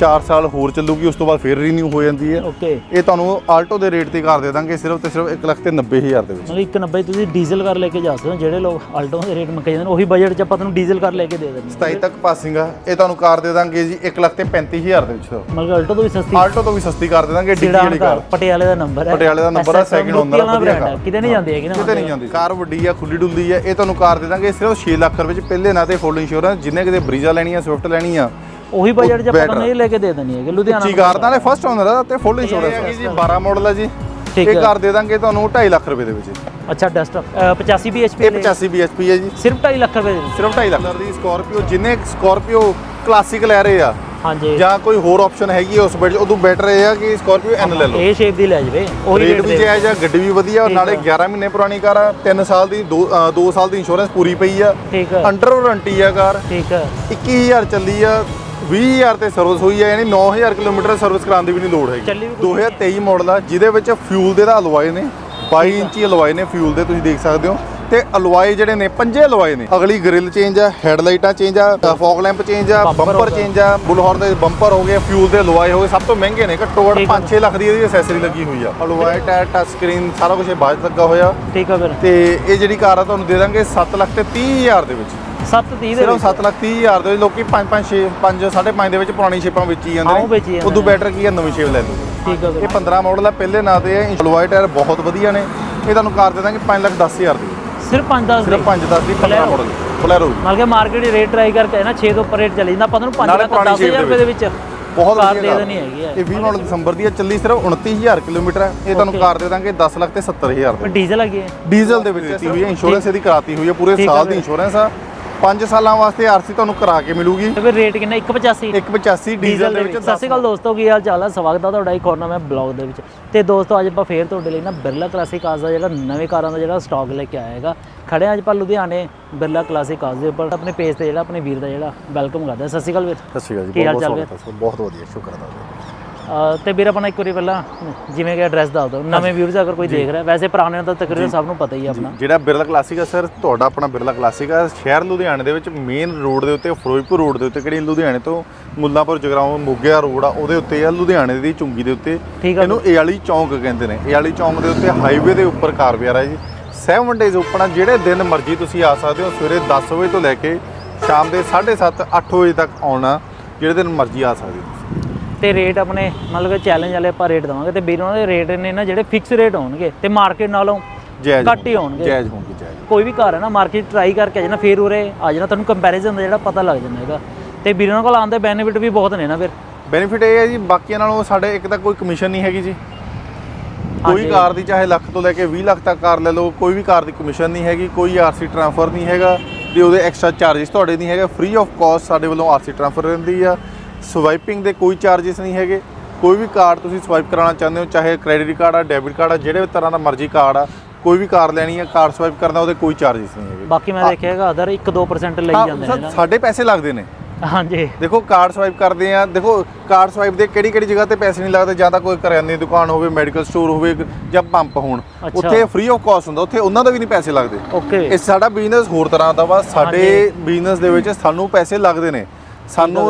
4 ਸਾਲ ਹੋਰ ਚੱਲੂਗੀ ਉਸ ਤੋਂ ਬਾਅਦ ਫਿਰ ਰੀਨਿਊ ਹੋ ਜਾਂਦੀ ਹੈ। ਓਕੇ ਇਹ ਤੁਹਾਨੂੰ ਆਲਟੋ ਦੇ ਰੇਟ ਤੇ ਕਰ ਦੇ ਦਾਂਗੇ ਸਿਰਫ ਤੇ ਸਿਰਫ 1 ਲੱਖ ਤੇ 90000 ਦੇ ਵਿੱਚ। ਮਤਲਬ 190 ਤੁਸੀਂ ਡੀਜ਼ਲ ਕਰ ਲੈ ਕੇ ਜਾ ਸਕਦੇ ਹੋ ਜਿਹੜੇ ਲੋਕ ਆਲਟੋ ਦੇ ਰੇਟ ਮੰਗੇ ਜਾਂਦੇ ਨੇ ਉਹੀ ਬਜਟ 'ਚ ਆਪਾਂ ਤੁਹਾਨੂੰ ਡੀਜ਼ਲ ਕਰ ਲੈ ਕੇ ਦੇ ਦਿੰਦੇ 27 ਤੱਕ ਪਾਸਿੰਗ ਆ। ਇਹ ਤੁਹਾਨੂੰ ਕਾਰ ਦੇ ਦਾਂਗੇ ਜੀ 1 ਲੱਖ ਤੇ 35000 ਦੇ ਵਿੱਚ। ਮਤਲਬ ਆਲਟੋ ਤੋਂ ਵੀ ਸਸਤੀ ਆਲਟੋ ਤੋਂ ਵੀ ਸਸਤੀ ਕਰ ਦੇ ਦਾਂਗੇ ਡਿੱਗੀ ਵਾਲੀ ਕਾਰ। ਪਟਿਆਲੇ ਦਾ ਨੰਬਰ ਹੈ। ਪਟਿਆਲੇ ਦਾ number ਹੈ, ਵਧੀਆ brand ਹੈ। ਕਿਤੇ ਨਹੀਂ ਜਾਂਦੀ ਹੈਗੀ ਨਾ ਕਿਤੇ ਨਹੀਂ ਜਾਂਦੀ। ਕਾਰ ਵੱਡੀ ਆ ਖੁੱਲੀ ਡੁੱਲੀ ਆ ਇਹ ਤੁਹਾਨੂੰ ਕਾਰ ਦੇ ਦਾਂਗੇ ਸਿਰਫ 6 ਲੱਖ ਰੁਪਏ ਪਹਿਲੇ ਨਾਂ ਤੇ ਫੁੱਲ ਇੰਸ਼ੋਰੈਂਸ ਜਿੰਨੇ ਕਿਤੇ ਬਰੀਜ਼ਾ ਲੈਣੀ ਆ ਸਵਿਫਟ ਲੈਣੀ ਆ ਉਹੀ ਬਜਟ 'ਚ ਆਪਾਂ ਤੁਹਾਨੂੰ ਇਹ ਲੈ ਕੇ ਦੇ ਦੇਣੀ ਹੈਗੀ ਲੁਧਿਆਣਾ ਉੱਚੀ ਕਾਰ ਨਾਲੇ ਫਸਟ ਓਨਰ ਆ ਤੇ ਫੁੱਲ ਇੰਸ਼ੋਰੈਂਸ ਹੈ ਜੀ 12 ਮਾਡਲ ਆ ਜੀ। ਠੀਕ ਇਹ ਹੈ। ਕਾਰ ਦੇ ਦਾਂਗੇ ਤੁਹਾਨੂੰ 2.5 ਲੱਖ ਰੁਪਏ ਦੇ ਵਿੱਚ। ਅੱਛਾ ਡਸਟ 85 bhp ਇਹ 85 bhp ਹੈ ਜੀ। ਸਿਰਫ 2.5 ਲੱਖ ਰੁਪਏ ਦੇ ਵਿੱਚ। ਸਿਰਫ 2.5 ਲੱਖ। ਦੀ ਸਕਾਰਪੀਓ ਜਿੰਨੇ ਸਕਾਰਪੀਓ ਕਲਾਸਿਕ ਲੈ ਰਹੇ ਆ ਹਾਂਜੀ। ਜਾਂ ਕੋਈ ਹੋਰ ਆਪਸ਼ਨ ਹੈਗੀ ਆ ਉਸ ਬਜਟ ਉਦੋਂ ਬੈਟਰ ਇਹ ਆ ਕਿ ਸਕਾਰਪੀਓ ਐਨ ਲੈ ਲਓ। ਇਹ ਸ਼ੇਪ ਦੀ ਲੈ ਜਵੇ ਉਹੀ ਰੇਟ ਰੇਟ ਵੀ ਜਾਇਜ਼ ਆ ਗੱਡੀ ਵੀ ਵਧੀਆ ਔਰ ਨਾਲੇ ਆ। 11 ਮਹੀਨੇ ਪੁਰਾਣੀ ਕਾਰ ਆ 3 ਸਾਲ ਦੀ 2 ਸਾਲ ਦੀ ਇੰਸ਼ੋਰੈਂਸ ਪੂਰੀ ਪਈ ਆ। ਠੀਕ ਹੈ ਅੰਡਰ ਵਾਰੰਟੀ ਆ ਕਾਰ। ਠੀਕ ਹੈ 21000 ਚੱਲੀ ਆ 20000 ਤੇ ਸਰਵਿਸ ਹੋਈ ਆ ਯਾਨੀ 9000 ਕਿਲੋਮੀਟਰ ਸਰਵਿਸ ਕਰਾਉਣ ਦੀ ਵੀ ਨਹੀਂ ਲੋੜ ਹੈਗੀ। ਚੱਲੀ ਵੀ ਕੁਛ 2023 ਮਾਡਲ ਆ ਜਿਹਦੇ ਵਿੱਚ ਫਿਊਲ ਦੇ ਦਾ ਅਲਵਾਏ ਨੇ 22 ਇੰਚੀ ਅਲਵਾਏ ਨੇ ਫਿਊਲ ਦੇ ਤੁਸੀਂ ਦੇਖ ਸਕਦੇ ਹੋ। ਤੇ ਅਲਵਾਏ ਜਿਹੜੇ ਨੇ ਪੰਜੇ ਅਲਵਾਏ ਨੇ। ਅਗਲੀ ਗ੍ਰਿਲ ਚੇਂਜ ਆ ਹੈਡਲਾਈਟਾਂ ਚੇਂਜ ਆ ਫੌਗ ਲੈਂਪ ਚੇਂਜ ਆ ਬੰਪਰ ਹੋ। ਚੇਂਜ ਆ ਬੁਲਹੌਰਨ ਦੇ ਬੰਪਰ ਹੋ ਗਏ ਫਿਊਲ ਦੇ ਅਲਵਾਏ ਹੋ ਗਏ ਸਭ ਤੋਂ ਮਹਿੰਗੇ ਨੇ। ਘੱਟੋ ਘੱਟ ਠੀਕ ਆ। 5-6 ਲੱਖ ਦੀ ਇਹਦੀ ਐਸੈਸਰੀ ਲੱਗੀ ਹੋਈ ਆ। ਅਲਵਾਏ ਟਾਇਰ ਟੱਚ ਸਕਰੀਨ ਸਾਰਾ ਕੁਝ ਬਾਅਦ ਲੱਗਾ ਹੋਇਆ। ਠੀਕ ਹੈ ਫਿਰ ਤੇ ਇਹ ਜਿਹੜੀ ਕਾਰ ਆ ਤੁਹਾਨੂੰ ਦੇ ਦਾਂਗੇ 7 ਲੱਖ ਤੇ 30000 ਦੇ ਵਿੱਚ। 730 ਦੇ ਸਿਰਫ ਵਿੱਚ। 7 ਲੱਖ 30000 ਦੇ ਵਿੱਚ ਲੋਕੀ 5 5 6 5 5.5 ਦੇ ਵਿੱਚ ਪੁਰਾਣੀ ਸ਼ੇਪਾਂ ਵੇਚੀ ਜਾਂਦੇ ਹਾਂ, ਉਹ ਵੇਚੀ ਜਾਂਦੇ ਉਦੋਂ ਨੇ। ਬੈਟਰ ਕੀ ਆ? ਨਵੀਂ ਸ਼ੇਪ ਲੈ ਲਓ। ਠੀਕ ਹੈ ਇਹ ਫਿਰ 15 ਮਾਡਲ ਆ ਪਹਿਲੇ ਨਾਂ ਤੇ ਹੈ ਅਲਵਾਈ ਟਾਇਰ ਬਹੁਤ ਵਧੀਆ ਨੇ। ਇਹ ਤੁਹਾਨੂੰ ਕਾਰ ਦੇ ਦਾਂਗੇ 5 ਲੱਖ 10000 ਦੀ। ਸਿਰਫ 5-10 ਸਿਰਫ 5 10 ਦੀ 15 Bolero। ਮਾਡਲ ਬਲੈਰੋ ਮਤਲਬ ਕਿ ਮਾਰਕੀਟ ਦੀ ਰੇਟ ਟਰਾਈ ਕਰਕੇ ਨਾ 6 ਤੋਂ ਉੱਪਰ ਰੇਟ ਚੱਲੀ ਜਾਂਦਾ। ਆਪਾਂ ਨੂੰ 5 ਨਾਲੇ ਲੱਖ ਪੁਰਾਣੀ 10000 shape ਰੁਪਏ ਦੇ ਵਿੱਚ। ਬਹੁਤ ਕਾਰ ਵਧੀਆ ਦੇ ਕਾਰ। ਦੇਣੀ ਹੈਗੀ ਹੈ ਇਹ 20 ਮਾਡਲ ਦਸੰਬਰ ਦੀ ਹੈ ਚੱਲੀ ਸਿਰਫ 29000 ਕਿਲੋਮੀਟਰ ਹੈ ਇਹ ਤੁਹਾਨੂੰ Okay. ਕਾਰ ਦੇ ਦਾਂਗੇ 10 ਲੱਖ ਤੇ 70000 ਪਰ ਦੀ। ਡੀਜ਼ਲ ਹੈਗੀ ਹੈ ਡੀਜ਼ਲ ਦੇ ਵਿੱਚ ਦਿੱਤੀ ਹੋਈ ਹੈ ਇੰਸ਼ੋਰੈਂਸ ਇਹਦੀ ਕਰਾਤੀ ਹੋਈ ਹੈ ਪੂਰੇ ਸਾਲ ਦੀ। ਇੰਸ਼ੋਰੈਂਸ ਆ। 5 ਸਾਲਾਂ ਵਾਸਤੇ ਆਰਸੀ ਤੁਹਾਨੂੰ ਕਰਾ ਕੇ ਮਿਲੂਗੀ। ਤੇ ਫਿਰ ਰੇਟ ਕਿੰਨਾ? 185 185 ਡੀਜ਼ਲ ਦੇ ਵਿੱਚ। ਸਤਿ ਸ਼੍ਰੀ ਅਕਾਲ ਦੋਸਤੋ ਕੀ ਹਾਲ ਚਾਲ ਹੈ ਸਵਾਗਤ ਹੈ ਤੁਹਾਡਾ ਇੱਕ ਹੋਰ ਨਵੇਂ ਬਲੌਗ ਦੇ ਵਿੱਚ। ਤੇ ਦੋਸਤੋ ਅੱਜ ਆਪਾਂ ਫੇਰ ਤੁਹਾਡੇ ਲਈ ਨਾ ਬਿਰਲਾ ਕਲਾਸਿਕ ਕਾਰਸ ਦਾ ਜਿਹੜਾ ਨਵੇਂ ਕਾਰਾਂ ਦਾ ਜਿਹੜਾ ਸਟਾਕ ਲੈ ਕੇ ਆਇਆ ਹੈਗਾ। ਖੜੇ ਅੱਜ ਆਪਾਂ ਲੁਧਿਆਣੇ ਬਿਰਲਾ ਕਲਾਸਿਕ ਕਾਰਸ ਦੇ ਉੱਪਰ। ਆਪਣੇ ਪੇਜ ਤੇ ਜਿਹੜਾ ਆਪਣੇ ਵੀਰ ਦਾ ਜਿਹੜਾ ਵੈਲਕਮ ਕਰਦਾ ਸਤਿ ਸ਼੍ਰੀ ਅਕਾਲ ਵੀਰ। ਸਤਿ ਸ਼੍ਰੀ ਅਕਾਲ ਜੀ ਕੀ ਹਾਲ ਬਹੁਤ ਚਾਲ ਬਹੁਤ ਵਧੀਆ ਸ਼ੁਕਰ ਅਹ ਤੇ ਵੀਰ ਆਪਣਾ ਇੱਕ ਵਾਰੀ ਪਹਿਲਾਂ ਜਿਵੇਂ ਕਿ ਐਡਰੈਸ ਦੱਸ ਦਿਓ। ਨਵੇਂ ਵਿਊਜ਼ ਅਗਰ ਕੋਈ ਦੇਖ ਰਿਹਾ ਵੈਸੇ ਪੁਰਾਣਿਆਂ ਦਾ ਤਕਰੀਬਨ ਸਭ ਨੂੰ ਪਤਾ ਹੀ ਹੈ ਆਪਣਾ। ਜਿਹੜਾ ਬਿਰਲਾ ਕਲਾਸਿਕ ਆ ਸਰ ਤੁਹਾਡਾ ਆਪਣਾ ਬਿਰਲਾ ਕਲਾਸਿਕ ਆ। ਸ਼ਹਿਰ ਲੁਧਿਆਣੇ ਦੇ ਵਿੱਚ ਮੇਨ ਰੋਡ ਦੇ ਉੱਤੇ ਫਿਰੋਜ਼ਪੁਰ ਰੋਡ ਦੇ ਉੱਤੇ ਕਿਹੜੀ ਲੁਧਿਆਣੇ ਤੋਂ? ਮੁੱਲਾਂਪੁਰ ਜਗਰਾਉਂ ਮੋਗਿਆ ਰੋਡ ਆ ਉਹਦੇ ਉੱਤੇ ਆ ਲੁਧਿਆਣੇ ਦੀ ਚੁੰਗੀ ਦੇ ਉੱਤੇ। ਆ। ਇਹਨੂੰ ਏ ਵਾਲੀ ਚੌਂਕ ਕਹਿੰਦੇ ਨੇ। ਏ ਵਾਲੀ ਚੌਂਕ ਦੇ ਉੱਤੇ ਹਾਈਵੇ ਦੇ ਉੱਪਰ ਕਾਰ ਵਿਆਰਾ ਜੀ। 7 ਡੇਜ਼ ਓਪਨ ਆ। ਜਿਹੜੇ ਦਿਨ ਮਰਜ਼ੀ ਤੁਸੀਂ ਆ ਸਕਦੇ ਹੋ ਸਵੇਰੇ 10 ਵਜੇ ਤੋਂ ਲੈ ਕੇ ਸ਼ਾਮ ਦੇ 7:30 8 ਵਜੇ ਤੱਕ ਆਉਣਾ। ਜਿਹੜੇ ਦਿਨ ਮਰਜ਼ੀ ਆ ਸਕਦੇ ਹੋ। ਤੇ ਰੇਟ ਆਪਣੇ ਮਤਲਬ ਕਿ ਚੈਲੰਜ ਵਾਲੇ ਆਪਾਂ ਰੇਟ ਦਵਾਂਗੇ ਤੇ ਵੀਰ ਉਹਨਾਂ ਦੇ ਰੇਟ ਨੇ ਨਾ ਜਿਹੜੇ ਫਿਕਸ ਰੇਟ ਹੋਣਗੇ ਤੇ ਮਾਰਕੀਟ ਨਾਲੋਂ ਜਾਇਜ਼ ਘੱਟ ਹੀ ਹੋਣਗੇ। ਜਾਇਜ਼ ਹੋਣਗੇ ਜਾਇਜ਼ ਕੋਈ ਵੀ ਕਾਰ ਹੈ ਨਾ ਮਾਰਕੀਟ ਟਰਾਈ ਕਰਕੇ ਆ ਜਾਣਾ ਫੇਰ ਉਰੇ ਆ ਜਾਣਾ ਤੁਹਾਨੂੰ ਕੰਪੈਰੀਜ਼ਨ ਦਾ ਜਿਹੜਾ ਪਤਾ ਲੱਗ ਜਾਂਦਾ ਹੈਗਾ। ਤੇ ਵੀਰਾਂ ਕੋਲ ਆਉਣ ਦੇ ਬੈਨੀਫਿਟ ਵੀ ਬਹੁਤ ਨੇ ਨਾ ਫਿਰ। ਬੈਨੀਫਿਟ ਇਹ ਹੈ ਜੀ ਬਾਕੀਆਂ ਨਾਲੋਂ ਸਾਡੇ ਇੱਕ ਤਾਂ ਕੋਈ ਕਮਿਸ਼ਨ ਨਹੀਂ ਹੈਗੀ ਜੀ। ਕੋਈ। ਕਾਰ ਦੀ ਚਾਹੇ ਲੱਖ ਤੋਂ ਲੈ ਕੇ 20 ਲੱਖ ਤੱਕ ਕਾਰ ਲੈ ਲਓ ਕੋਈ ਵੀ ਕਾਰ ਦੀ ਕਮਿਸ਼ਨ ਨਹੀਂ ਹੈਗੀ ਕੋਈ ਆਰਸੀ ਟ੍ਰਾਂਸਫਰ ਨਹੀਂ ਹੈਗਾ ਤੇ ਉਹਦੇ ਐਕਸਟਰਾ ਚਾਰजेस ਤੁਹਾਡੇ ਨਹੀਂ ਹੈਗੇ ਫ੍ਰੀ ਆਫ ਕਾਸਟ ਸਾਡੇ ਵੱਲੋਂ ਆਰਸੀ ਟ੍ਰਾਂਸਫਰ ਰਹਿੰਦੀ ਆ। ਸਵਾਈਪਿੰਗ ਦੇ ਕੋਈ ਚਾਰजेस ਨਹੀਂ ਹੈਗੇ। ਕੋਈ ਵੀ ਕਾਰਡ ਤੁਸੀਂ ਸਵਾਈਪ ਕਰਾਉਣਾ ਚਾਹੁੰਦੇ ਹੋ ਚਾਹੇ ਕ੍ਰੈਡਿਟ ਕਾਰਡ ਆ ਡੈਬਿਟ ਕਾਰਡ ਆ ਜਿਹੜੇ ਵੀ ਤਰ੍ਹਾਂ ਦਾ ਮਰਜ਼ੀ ਕਾਰਡ ਆ ਕੋਈ ਵੀ ਕਾਰ ਲੈਣੀ ਆ ਕਾਰ ਸਵਾਈਪ ਕਰਨਾ ਉਹਦੇ ਕੋਈ ਚਾਰजेस ਨਹੀਂ ਹੈਗੇ। ਬਾਕੀ ਮੈਂ ਦੇਖਿਆਗਾ ਅਦਰ 1-2% ਲਈ ਜਾਂਦੇ ਨੇ ਸਾਡੇ ਪੈਸੇ ਲੱਗਦੇ ਨੇ। ਹਾਂਜੀ। ਦੇਖੋ ਕਾਰਡ ਸਵਾਈਪ ਕਰਦੇ ਆ ਦੇਖੋ ਕਾਰਡ ਸਵਾਈਪ ਦੇ ਕਿਹੜੀ ਕਿਹੜੀ ਜਗ੍ਹਾ ਤੇ ਪੈਸੇ ਨਹੀਂ ਲੱਗਦੇ ਜਾਂ ਤਾਂ ਕੋਈ ਕਰਿਆਨੇ ਦੀ ਦੁਕਾਨ ਹੋਵੇ ਮੈਡੀਕਲ ਸਟੋਰ ਹੋਵੇ ਜਾਂ ਪੰਪ ਹੋਣ। ਉੱਥੇ ਫ੍ਰੀ ਆਫ ਕਾਸਟ ਹੁੰਦਾ ਉੱਥੇ ਉਹਨਾਂ ਦਾ ਵੀ ਨਹੀਂ ਪੈਸੇ ਲੱਗਦੇ। ਓਕੇ ਇਹ ਸਾਡਾ ਬਿਜ਼ਨਸ ਹੋਰ ਤਰ੍ਹਾਂ ਦਾ ਵਾ ਸਾਡੇ ਬਿਜ਼ਨਸ ਦੇ ਵਿੱਚ ਸਾਨੂੰ ਪੈਸੇ ਲੱਗਦੇ ਨੇ। ਸਾਨੂੰ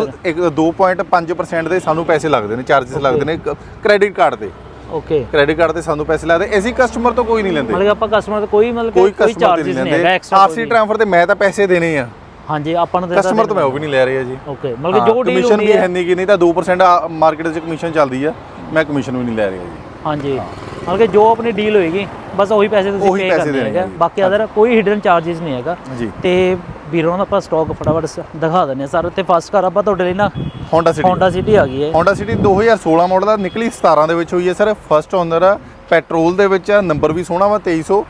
2.5% ਦੇ ਸਾਨੂੰ ਪੈਸੇ ਲੱਗਦੇ ਨੇ ਚਾਰजेस ਲੱਗਦੇ ਨੇ ਕ੍ਰੈਡਿਟ ਕਾਰਡ ਤੇ ਓਕੇ ਕ੍ਰੈਡਿਟ ਕਾਰਡ ਤੇ ਸਾਨੂੰ ਪੈਸੇ ਲੱਗਦੇ ਅਸੀਂ ਕਸਟਮਰ ਤੋਂ ਕੋਈ ਨਹੀਂ ਲੈਂਦੇ। ਮਤਲਬ ਆਪਾਂ ਕਸਟਮਰ ਤੋਂ ਕੋਈ ਮਤਲਬ ਕੋਈ ਚਾਰजेस ਨਹੀਂ ਹੈਗਾ ਐਕਸਟਰਾ ਟ੍ਰਾਂਸਫਰ ਤੇ ਮੈਂ ਤਾਂ ਪੈਸੇ ਦੇਣੇ ਆ। ਹਾਂਜੀ ਆਪਾਂ ਨੂੰ ਕਸਟਮਰ ਤੋਂ ਮੈਂ ਉਹ ਵੀ ਨਹੀਂ ਲੈ ਰਿਹਾ ਜੀ। ਓਕੇ ਮਤਲਬ ਜੋ ਡੀਲ ਹੁੰਦੀ ਹੈ। ਕਮਿਸ਼ਨ ਵੀ ਹੈ ਨਹੀਂ ਕਿ ਨਹੀਂ ਤਾਂ 2% ਮਾਰਕੀਟ 'ਚ ਕਮਿਸ਼ਨ ਚੱਲਦੀ ਆ। ਮੈਂ ਕਮਿਸ਼ਨ ਵੀ ਨਹੀਂ ਲੈ ਰਿਹਾ ਜੀ। ਹਾਂਜੀ। ਮਤਲਬ ਕਿ ਜੋ ਆਪਣੀ ਡੀਲ ਹੋਏਗੀ ਬਸ ਉਹੀ ਪੈਸੇ ਤੁਸੀਂ ਉਹੀ ਪੇ ਪੈਸੇ ਕਰਨੇ ਦੇਣੇ ਹੈਗਾ। ਜੀ। ਬਾਕੀ ਅਦਰ ਕੋਈ ਹਿਡਨ ਚਾਰजेस ਨਹੀਂ ਹੈਗਾ। ਜੀ। ਤੇ ਵੀਰੋਂ ਦਾ ਆਪਾਂ ਸਟਾਕ ਫਟਾਫਟ ਸ- ਦਿਖਾ ਦਿੰਦੇ ਹਾਂ। ਸਰ ਤੇ ਫਸਟ ਕਾਰ ਆਪਾਂ ਤੁਹਾਡੇ ਲਈ ਨਾ Honda City Honda City ਆ ਗਈ ਹੈ। Honda City 2016 ਮਾਡਲ ਆ ਨਿਕਲੀ 17 ਦੇ ਵਿੱਚ ਹੋਈ ਹੈ ਸਰ। ਫਸਟ ਓਨਰ ਆ ਪੈਟਰੋਲ ਦੇ ਵਿੱਚ ਆ ਨੰਬਰ ਵੀ ਸੋਹਣਾ ਵਾ 2300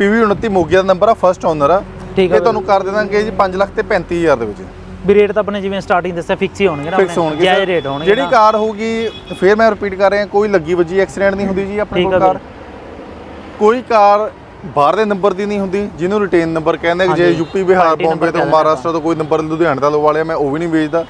PV 29 ਮੋਗਿਆ ਦਾ ਨੰਬਰ ਆ ਫਸਟ ਓਨਰ ਆ। ਠੀਕ ਆ ਇਹ ਤੁਹਾਨੂੰ ਕਰ ਦੇਵਾਂਗੇ ਜੀ 5 ਲੱਖ ਤੇ 35000 ਦੇ ਵਿੱਚ। ਵੀ ਰੇਟ ਤਾਂ ਆਪਣੇ ਜਿਵੇਂ ਸਟਾਰਟਿੰਗ ਦੱਸਿਆ ਫਿਕਸ ਹੀ ਹੋਣਗੇ ਨਾ ਫਿਕਸ ਹੋਣਗੇ ਜਾਇਜ਼। ਰੇਟ ਹੋਣਗੇ ਜਿਹੜੀ। ਕਾਰ ਹੋਊਗੀ ਫੇਰ ਮੈਂ ਰਿਪੀਟ ਕਰ ਰਿਹਾ ਕੋਈ ਲੱਗੀ ਵੱਜੀ ਐਕਸੀਡੈਂਟ ਨਹੀਂ ਹੁੰਦੀ ਜੀ ਆਪਣੇ ਕੋਲ ਕਾਰ ਕੋਈ ਕਾਰ ਬਾਹਰ ਦੇ ਨੰਬਰ ਦੀ ਨਹੀਂ ਹੁੰਦੀ ਜਿਹਨੂੰ ਰਿਟੇਨ ਨੰਬਰ ਕਹਿੰਦੇ ਜੇ। ਯੂਪੀ ਬਿਹਾਰ ਬੰਬੇ ਤੋਂ ਮਹਾਰਾਸ਼ਟਰ ਤੋਂ ਕੋਈ ਨੰਬਰ ਲੁਧਿਆਣੇ ਦਾ ਲਵਾ ਲਿਆ ਮੈਂ ਉਹ ਵੀ ਨਹੀਂ ਵੇਚਦਾ